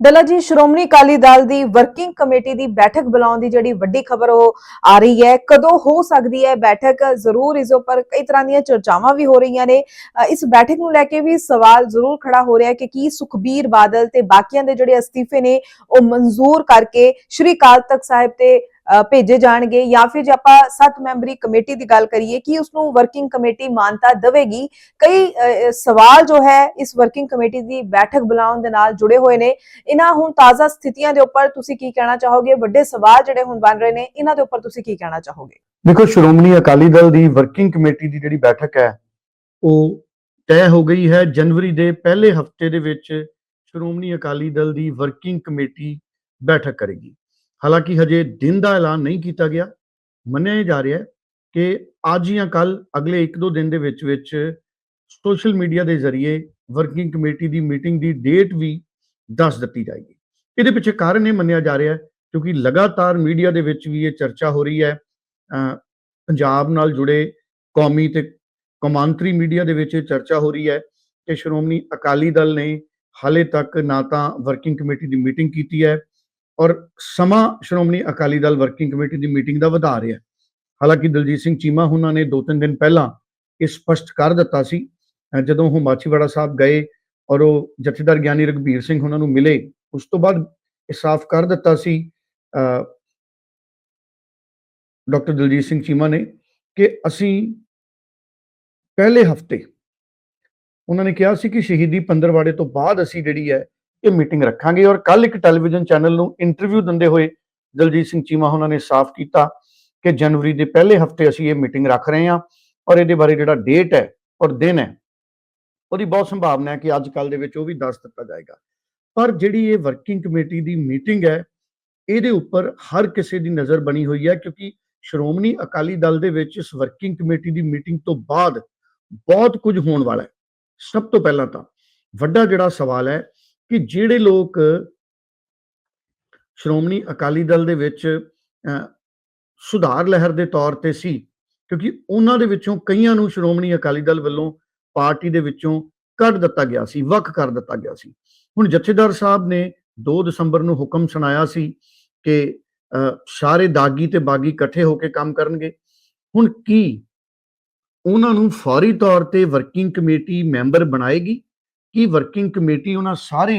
ਡੱਲਾ ਜੀ, ਸ਼੍ਰੋਮਣੀ ਅਕਾਲੀ ਦਲ ਦੀ working committee ਦੀ ਬੈਠਕ ਬੁਲਾਉਣ ਦੀ ਜਿਹੜੀ ਵੱਡੀ ਖਬਰ ਉਹ ਆ ਰਹੀ ਹੈ। ਕਦੋਂ ਹੋ ਸਕਦੀ ਹੈ ਬੈਠਕ? ਜ਼ਰੂਰ ਇਸ ਉੱਪਰ ਕਈ ਤਰ੍ਹਾਂ ਦੀਆਂ ਚਰਚਾਵਾਂ ਵੀ ਹੋ ਰਹੀਆਂ ਨੇ। ਇਸ ਬੈਠਕ ਨੂੰ ਲੈ ਕੇ ਵੀ ਸਵਾਲ ਜ਼ਰੂਰ ਖੜਾ ਹੋ ਰਿਹਾ ਹੈ ਕਿ ਕੀ ਸੁਖਬੀਰ ਬਾਦਲ ਤੇ ਬਾਕੀਆਂ ਦੇ ਜਿਹੜੇ ਅਸਤੀਫੇ ਨੇ ਉਹ ਮਨਜ਼ੂਰ ਕਰਕੇ ਸ਼੍ਰੀ ਅਕਾਲ ਤਖਤ ਸਾਹਿਬ ਤੇ ਭੇਜੇ ਜਾਣਗੇ ਜਾਂ ਫਿਰ ਜੇ ਆਪਾਂ ਸੱਤ ਮੈਂਬਰੀ ਕਮੇਟੀ ਦੀ ਗੱਲ ਕਰੀਏ ਕਿ ਉਸ ਨੂੰ ਵਰਕਿੰਗ ਕਮੇਟੀ ਮਾਨਤਾ ਦੇਵੇਗੀ, ਕਈ ਸਵਾਲ ਜੋ ਹੈ ਇਸ ਵਰਕਿੰਗ ਕਮੇਟੀ ਦੀ ਬੈਠਕ ਬੁਲਾਉਣ ਦੇ ਨਾਲ ਜੁੜੇ ਹੋਏ ਨੇ। ਇਹਨਾਂ ਹੁਣ ਤਾਜ਼ਾ ਸਥਿਤੀਆਂ ਦੇ ਉੱਪਰ ਤੁਸੀਂ ਕੀ ਕਹਿਣਾ ਚਾਹੋਗੇ? ਵੱਡੇ ਸਵਾਲ ਜਿਹੜੇ ਹੁਣ ਬਣ ਰਹੇ ਨੇ, ਇਹਨਾਂ ਦੇ ਉੱਪਰ ਤੁਸੀਂ ਕੀ ਕਹਿਣਾ ਚਾਹੋਗੇ? ਦੇਖੋ, ਸ਼੍ਰੋਮਣੀ ਅਕਾਲੀ ਦਲ ਦੀ ਵਰਕਿੰਗ ਕਮੇਟੀ ਦੀ ਜਿਹੜੀ ਬੈਠਕ ਹੈ, ਉਹ ਤੈਅ ਹੋ ਗਈ ਹੈ ਜਨਵਰੀ ਦੇ ਪਹਿਲੇ ਹਫ਼ਤੇ ਦੇ ਵਿੱਚ ਸ਼੍ਰੋਮਣੀ ਅਕਾਲੀ ਦਲ ਦੀ ਵਰਕਿੰਗ ਕਮੇਟੀ ਬੈਠਕ ਕਰੇਗੀ। ਹਾਲਾਂਕਿ ਹਜੇ ਦਿਨ ਦਾ ਐਲਾਨ ਨਹੀਂ ਕੀਤਾ ਗਿਆ। ਮੰਨਿਆ ਜਾ ਰਿਹਾ ਹੈ ਕਿ ਅੱਜ ਜਾਂ ਕੱਲ ਅਗਲੇ 1-2 ਦਿਨ ਦੇ ਵਿੱਚ ਵਿੱਚ ਸੋਸ਼ਲ ਮੀਡੀਆ ਦੇ ਜ਼ਰੀਏ ਵਰਕਿੰਗ ਕਮੇਟੀ ਦੀ ਮੀਟਿੰਗ ਦੀ ਡੇਟ ਵੀ ਦੱਸ ਦਿੱਤੀ ਜਾਏਗੀ। ਇਹਦੇ ਪਿੱਛੇ ਕਾਰਨ ਇਹ ਮੰਨਿਆ ਜਾ ਰਿਹਾ ਹੈ ਕਿਉਂਕਿ ਲਗਾਤਾਰ ਮੀਡੀਆ ਦੇ ਵਿੱਚ ਵੀ ਇਹ ਚਰਚਾ ਹੋ ਰਹੀ ਹੈ। ਪੰਜਾਬ ਨਾਲ ਜੁੜੇ ਕੌਮੀ ਤੇ ਕੌਮਾਂਤਰੀ ਮੀਡੀਆ ਦੇ ਵਿੱਚ ਇਹ ਚਰਚਾ ਹੋ ਰਹੀ ਹੈ ਕਿ ਸ਼੍ਰੋਮਣੀ ਅਕਾਲੀ ਦਲ ਨੇ ਹਾਲੇ ਤੱਕ ਨਾ ਤਾਂ ਵਰਕਿੰਗ ਕਮੇਟੀ ਦੀ ਮੀਟਿੰਗ ਕੀਤੀ ਹੈ। ਔਰ ਸਮਾਂ ਸ਼੍ਰੋਮਣੀ ਅਕਾਲੀ ਦਲ ਵਰਕਿੰਗ ਕਮੇਟੀ ਦੀ ਮੀਟਿੰਗ ਦਾ ਵਧਾ ਰਿਹਾ ਹਾਲਾਂਕਿ ਦਲਜੀਤ ਸਿੰਘ ਚੀਮਾ ਉਹਨਾਂ ਨੇ ਦੋ ਤਿੰਨ ਦਿਨ ਪਹਿਲਾਂ ਇਹ ਸਪਸ਼ਟ ਕਰ ਦਿੱਤਾ ਸੀ ਜਦੋਂ ਉਹ ਮਾਛੀਵਾੜਾ ਸਾਹਿਬ ਗਏ ਔਰ ਉਹ ਜਥੇਦਾਰ ਗਿਆਨੀ ਰਗਬੀਰ ਸਿੰਘ ਉਹਨਾਂ ਨੂੰ ਮਿਲੇ, ਉਸ ਤੋਂ ਬਾਅਦ ਇਹ ਸਾਫ਼ ਕਰ ਦਿੱਤਾ ਸੀ ਡਾਕਟਰ ਦਲਜੀਤ ਸਿੰਘ ਚੀਮਾ ਨੇ ਕਿ ਅਸੀਂ ਪਹਿਲੇ ਹਫ਼ਤੇ ਉਹਨਾਂ ਨੇ ਕਿਹਾ ਸੀ ਕਿ ਸ਼ਹੀਦੀ ਪੰਦਰਵਾੜੇ ਤੋਂ ਬਾਅਦ ਅਸੀਂ ਜਿਹੜੀ ਹੈ ਇਹ ਮੀਟਿੰਗ ਰੱਖਾਂਗੇ ਔਰ ਕੱਲ ਇੱਕ ਟੈਲੀਵਿਜ਼ਨ ਚੈਨਲ ਨੂੰ ਇੰਟਰਵਿਊ ਦਿੰਦੇ ਹੋਏ ਦਲਜੀਤ ਸਿੰਘ ਚੀਮਾ ਉਹਨਾਂ ਨੇ ਸਾਫ਼ ਕੀਤਾ ਕਿ ਜਨਵਰੀ ਦੇ ਪਹਿਲੇ ਹਫ਼ਤੇ ਅਸੀਂ ਇਹ ਮੀਟਿੰਗ ਰੱਖ ਰਹੇ ਹਾਂ ਔਰ ਇਹਦੇ ਬਾਰੇ ਜਿਹੜਾ ਡੇਟ ਹੈ ਔਰ ਦਿਨ ਹੈ, ਉਹਦੀ ਬਹੁਤ ਸੰਭਾਵਨਾ ਹੈ ਕਿ ਅੱਜ ਕੱਲ ਦੇ ਵਿੱਚ ਉਹ ਵੀ ਦੱਸ ਦਿੱਤਾ ਜਾਏਗਾ। ਪਰ ਜਿਹੜੀ ਇਹ ਵਰਕਿੰਗ ਕਮੇਟੀ ਦੀ ਮੀਟਿੰਗ ਹੈ, ਇਹਦੇ ਉੱਪਰ ਹਰ ਕਿਸੇ ਦੀ ਨਜ਼ਰ ਬਣੀ ਹੋਈ ਹੈ ਕਿਉਂਕਿ ਸ਼੍ਰੋਮਣੀ ਅਕਾਲੀ ਦਲ ਦੇ ਵਿੱਚ ਇਸ ਵਰਕਿੰਗ ਕਮੇਟੀ ਦੀ ਮੀਟਿੰਗ ਤੋਂ ਬਾਅਦ ਬਹੁਤ ਕੁਝ ਹੋਣ ਵਾਲਾ ਹੈ। ਸਭ ਤੋਂ ਪਹਿਲਾਂ ਤਾਂ ਵੱਡਾ ਜਿਹੜਾ ਸਵਾਲ ਹੈ ਕਿ ਜਿਹੜੇ ਲੋਕ ਸ਼੍ਰੋਮਣੀ ਅਕਾਲੀ ਦਲ ਦੇ ਵਿੱਚ ਅਹ, ਸੁਧਾਰ ਲਹਿਰ ਦੇ ਤੌਰ ਤੇ ਸੀ ਕਿਉਂਕਿ ਉਹਨਾਂ ਦੇ ਵਿੱਚੋਂ ਕਈਆਂ ਨੂੰ ਸ਼੍ਰੋਮਣੀ ਅਕਾਲੀ ਦਲ ਵੱਲੋਂ ਪਾਰਟੀ ਦੇ ਵਿੱਚੋਂ ਕੱਢ ਦਿੱਤਾ ਗਿਆ ਸੀ ਵੱਖ ਕਰ ਦਿੱਤਾ ਗਿਆ ਸੀ। ਹੁਣ ਜਥੇਦਾਰ ਸਾਹਿਬ ਨੇ 2 ਦਸੰਬਰ ਨੂੰ ਹੁਕਮ ਸੁਣਾਇਆ ਸੀ ਕਿ ਸਾਰੇ ਦਾਗੀ ਤੇ ਬਾਗੀ ਇਕੱਠੇ ਹੋ ਕੇ ਕੰਮ ਕਰਨਗੇ। ਹੁਣ ਕੀ ਉਹਨਾਂ ਨੂੰ ਫੌਰੀ ਤੌਰ ਤੇ ਵਰਕਿੰਗ ਕਮੇਟੀ ਮੈਂਬਰ ਬਣਾਏਗੀ? ਕੀ ਵਰਕਿੰਗ ਕਮੇਟੀ ਉਹਨਾਂ ਸਾਰੇ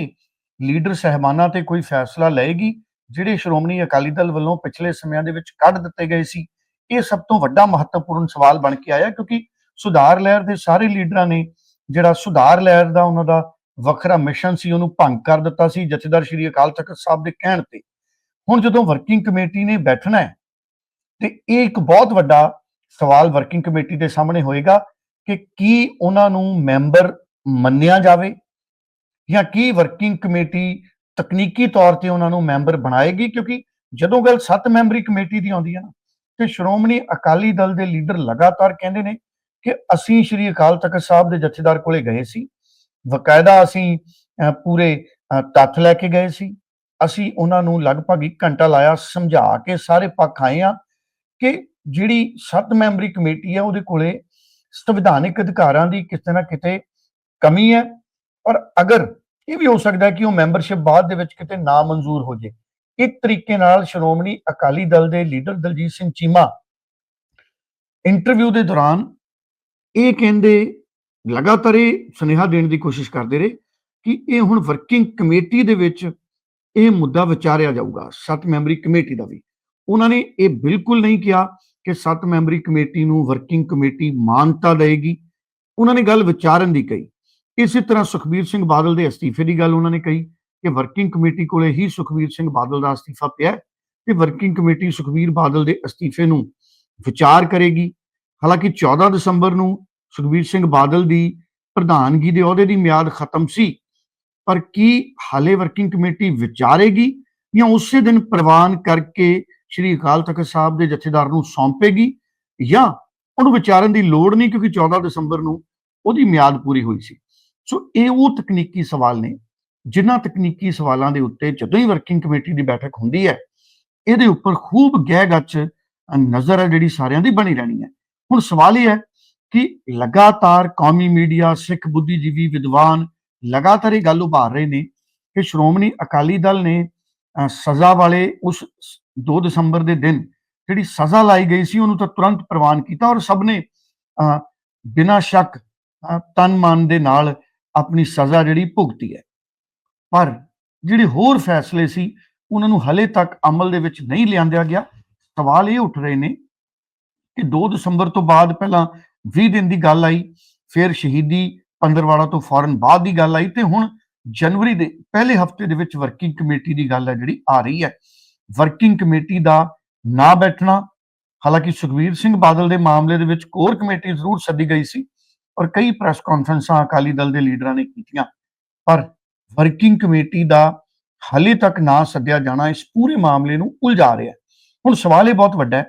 ਲੀਡਰ ਸਹਿਬਾਨਾਂ ਤੇ ਕੋਈ ਫੈਸਲਾ ਲਏਗੀ, ਜਿਹੜੇ ਸ਼੍ਰੋਮਣੀ ਅਕਾਲੀ ਦਲ ਵੱਲੋਂ ਪਿਛਲੇ ਸਮਿਆਂ ਦੇ ਵਿੱਚ ਕੱਢ ਦਿੱਤੇ ਗਏ ਸੀ? ਇਹ ਸਭ ਤੋਂ ਵੱਡਾ ਮਹੱਤਵਪੂਰਨ ਸਵਾਲ ਬਣ ਕੇ ਆਇਆ ਕਿਉਂਕਿ ਸੁਧਾਰ ਲਹਿਰ ਦੇ ਸਾਰੇ ਲੀਡਰਾਂ ਨੇ ਜਿਹੜਾ ਸੁਧਾਰ ਲਹਿਰ ਦਾ ਉਹਨਾਂ ਦਾ ਵੱਖਰਾ ਮਿਸ਼ਨ ਸੀ, ਉਹਨੂੰ ਭੰਗ ਕਰ ਦਿੱਤਾ ਸੀ ਜਥੇਦਾਰ ਸ਼੍ਰੀ ਅਕਾਲ ਤਖਤ ਸਾਹਿਬ ਦੇ ਕਹਿਣ ਤੇ। ਹੁਣ ਜਦੋਂ ਵਰਕਿੰਗ ਕਮੇਟੀ ਨੇ ਬੈਠਣਾ ਹੈ, ਤੇ ਇਹ ਇੱਕ ਬਹੁਤ ਵੱਡਾ ਸਵਾਲ ਵਰਕਿੰਗ ਕਮੇਟੀ ਦੇ ਸਾਹਮਣੇ ਹੋਏਗਾ ਕਿ ਕੀ ਉਹਨਾਂ ਨੂੰ ਮੈਂਬਰ ਮੰਨਿਆ ਜਾਵੇ ਜਾਂ ਕੀ ਵਰਕਿੰਗ ਕਮੇਟੀ ਤਕਨੀਕੀ ਤੌਰ ਤੇ ਉਹਨਾਂ ਨੂੰ ਮੈਂਬਰ ਬਣਾਏਗੀ? ਕਿਉਂਕਿ ਜਦੋਂ ਗੱਲ 7 ਮੈਂਬਰੀ ਕਮੇਟੀ ਦੀ ਆਉਂਦੀ ਹੈ ਨਾ ਤੇ ਸ਼੍ਰੋਮਣੀ ਅਕਾਲੀ ਦਲ ਦੇ ਲੀਡਰ ਲਗਾਤਾਰ ਕਹਿੰਦੇ ਨੇ ਕਿ ਅਸੀਂ ਸ਼੍ਰੀ ਅਕਾਲ ਤਖਤ ਸਾਹਿਬ ਦੇ ਜਥੇਦਾਰ ਕੋਲੇ ਗਏ ਸੀ। ਵਕਾਇਦਾ ਅਸੀਂ ਅਹ, ਪੂਰੇ ਤੱਥ ਲੈ ਕੇ ਗਏ ਸੀ। ਅਸੀਂ ਉਹਨਾਂ ਨੂੰ ਲਗਭਗ 1 ਘੰਟਾ ਲਾਇਆ ਸਮਝਾ ਕੇ ਸਾਰੇ ਪੱਖ ਆਏ ਆ ਕਿ ਜਿਹੜੀ 7 ਮੈਂਬਰੀ ਕਮੇਟੀ ਆ ਉਹਦੇ ਕੋਲੇ ਸੰਵਿਧਾਨਿਕ ਅਧਿਕਾਰਾਂ ਦੀ ਕਿਤੇ ਨਾ ਕਿਤੇ ਕਮੀ ਹੈ। ਔਰ ਅਗਰ ਇਹ ਵੀ ਹੋ ਸਕਦਾ ਕਿ ਉਹ ਮੈਂਬਰਸ਼ਿਪ ਬਾਅਦ ਦੇ ਵਿੱਚ ਕਿਤੇ ਨਾ ਮਨਜ਼ੂਰ ਹੋ ਜੇ ਇੱਕ ਤਰੀਕੇ ਨਾਲ ਸ਼੍ਰੋਮਣੀ ਅਕਾਲੀ ਦਲ ਦੇ ਲੀਡਰ ਦਲਜੀਤ ਸਿੰਘ ਚੀਮਾ ਇੰਟਰਵਿਊ ਦੇ ਦੌਰਾਨ ਇਹ ਕਹਿੰਦੇ, ਲਗਾਤਾਰ ਇਹ ਸੁਨੇਹਾ ਦੇਣ ਦੀ ਕੋਸ਼ਿਸ਼ ਕਰਦੇ ਰਹੇ ਕਿ ਇਹ ਹੁਣ ਵਰਕਿੰਗ ਕਮੇਟੀ ਦੇ ਵਿੱਚ ਇਹ ਮੁੱਦਾ ਵਿਚਾਰਿਆ ਜਾਊਗਾ, ਸੱਤ ਮੈਂਬਰੀ ਕਮੇਟੀ ਦਾ ਵੀ। ਉਹਨਾਂ ਨੇ ਇਹ ਬਿਲਕੁਲ ਨਹੀਂ ਕਿਹਾ ਕਿ ਸੱਤ ਮੈਂਬਰੀ ਕਮੇਟੀ ਨੂੰ ਵਰਕਿੰਗ ਕਮੇਟੀ ਮਾਨਤਾ ਦੇਗੀ ਉਹਨਾਂ ਨੇ ਗੱਲ ਵਿਚਾਰਨ ਦੀ ਕਹੀ। ਇਸੇ ਤਰ੍ਹਾਂ ਸੁਖਬੀਰ ਸਿੰਘ ਬਾਦਲ ਦੇ ਅਸਤੀਫੇ ਦੀ ਗੱਲ ਉਹਨਾਂ ਨੇ ਕਹੀ ਕਿ ਵਰਕਿੰਗ ਕਮੇਟੀ ਕੋਲੇ ਹੀ ਸੁਖਬੀਰ ਸਿੰਘ ਬਾਦਲ ਦਾ ਅਸਤੀਫਾ ਪਿਆ ਹੈ ਤੇ ਵਰਕਿੰਗ ਕਮੇਟੀ ਸੁਖਬੀਰ ਬਾਦਲ ਦੇ ਅਸਤੀਫੇ ਨੂੰ ਵਿਚਾਰ ਕਰੇਗੀ। ਹਾਲਾਂਕਿ 14 ਦਸੰਬਰ ਨੂੰ ਸੁਖਬੀਰ ਸਿੰਘ ਬਾਦਲ ਦੀ ਪ੍ਰਧਾਨਗੀ ਦੇ ਅਹੁਦੇ ਦੀ ਮਿਆਦ ਖਤਮ ਸੀ, ਪਰ ਕੀ ਹਾਲੇ ਵਰਕਿੰਗ ਕਮੇਟੀ ਵਿਚਾਰੇਗੀ ਜਾਂ ਉਸੇ ਦਿਨ ਪ੍ਰਵਾਨ ਕਰਕੇ ਸ਼੍ਰੀ ਅਕਾਲ ਤਖਤ ਸਾਹਿਬ ਦੇ ਜਥੇਦਾਰ ਨੂੰ ਸੌਂਪੇਗੀ ਜਾਂ ਉਹਨੂੰ ਵਿਚਾਰਨ ਦੀ ਲੋੜ ਨਹੀਂ ਕਿਉਂਕਿ 14 ਦਸੰਬਰ ਨੂੰ ਉਹਦੀ ਮਿਆਦ ਪੂਰੀ ਹੋਈ ਸੀ। ਸੋ ਇਹ ਉਹ ਤਕਨੀਕੀ ਸਵਾਲ ਨੇ ਜਿਨ੍ਹਾਂ ਤਕਨੀਕੀ ਸਵਾਲਾਂ ਦੇ ਉੱਤੇ ਜਦੋਂ ਹੀ ਵਰਕਿੰਗ ਕਮੇਟੀ ਦੀ ਬੈਠਕ ਹੁੰਦੀ ਹੈ, ਇਹਦੇ ਉੱਪਰ ਖੂਬ ਗਹਿ ਗੱਚ ਨਜ਼ਰ ਹੈ ਜਿਹੜੀ ਸਾਰਿਆਂ ਦੀ ਬਣੀ ਰਹਿਣੀ ਹੈ। ਹੁਣ ਸਵਾਲ ਇਹ ਹੈ ਕਿ ਲਗਾਤਾਰ ਕੌਮੀ ਮੀਡੀਆ, ਸਿੱਖ ਬੁੱਧੀਜੀਵੀ, ਵਿਦਵਾਨ ਲਗਾਤਾਰ ਇਹ ਗੱਲ ਉਭਾਰ ਰਹੇ ਨੇ ਕਿ ਸ਼੍ਰੋਮਣੀ ਅਕਾਲੀ ਦਲ ਨੇ ਸਜ਼ਾ ਵਾਲੇ ਉਸ 2 ਦਸੰਬਰ ਦੇ ਦਿਨ ਜਿਹੜੀ ਸਜ਼ਾ ਲਾਈ ਗਈ ਸੀ, ਉਹਨੂੰ ਤਾਂ ਤੁਰੰਤ ਪ੍ਰਵਾਨ ਕੀਤਾ ਔਰ ਸਭ ਨੇ ਬਿਨਾਂ ਸ਼ੱਕ ਤਨ ਮਨ ਦੇ ਨਾਲ ਆਪਣੀ ਸਜ਼ਾ ਜਿਹੜੀ ਭੁਗਤੀ ਹੈ। ਪਰ ਜਿਹੜੇ ਹੋਰ ਫੈਸਲੇ ਸੀ, ਉਹਨਾਂ ਨੂੰ ਹਲੇ ਤੱਕ ਅਮਲ ਦੇ ਵਿੱਚ ਨਹੀਂ ਲਿਆਂਦਿਆ ਗਿਆ। ਸਵਾਲ ਇਹ ਉੱਠ ਰਹੇ ਨੇ ਕਿ 2 ਦਸੰਬਰ ਤੋਂ ਬਾਅਦ ਪਹਿਲਾਂ 20 ਦਿਨ ਦੀ ਗੱਲ ਆਈ, ਫਿਰ ਸ਼ਹੀਦੀ ਪੰਦਰਵਾੜਾ ਤੋਂ ਫੌਰਨ ਬਾਅਦ ਦੀ ਗੱਲ ਆਈ ਤੇ ਹੁਣ ਜਨਵਰੀ ਦੇ ਪਹਿਲੇ ਹਫ਼ਤੇ ਦੇ ਵਿੱਚ ਵਰਕਿੰਗ ਕਮੇਟੀ ਦੀ ਗੱਲ ਹੈ ਜਿਹੜੀ ਆ ਰਹੀ ਹੈ। ਵਰਕਿੰਗ ਕਮੇਟੀ ਦਾ ਨਾ ਬੈਠਣਾ, ਹਾਲਾਂਕਿ ਸੁਖਬੀਰ ਸਿੰਘ ਬਾਦਲ ਦੇ ਮਾਮਲੇ ਦੇ ਵਿੱਚ ਕੋਰ ਕਮੇਟੀ ਜ਼ਰੂਰ ਸੱਦੀ ਗਈ ਸੀ। ਔਰ ਕਈ ਪ੍ਰੈਸ ਕਾਨਫਰੰਸਾਂ ਅਕਾਲੀ ਦਲ ਦੇ ਲੀਡਰਾਂ ਨੇ ਕੀਤੀਆਂ, ਪਰ ਵਰਕਿੰਗ ਕਮੇਟੀ ਦਾ ਹਾਲੇ ਤੱਕ ਨਾ ਸੱਦਿਆ ਜਾਣਾ ਇਸ ਪੂਰੇ ਮਾਮਲੇ ਨੂੰ ਉਲਝਾ ਰਿਹਾ ਹੁਣ ਸਵਾਲ ਇਹ ਬਹੁਤ ਵੱਡਾ ਹੈ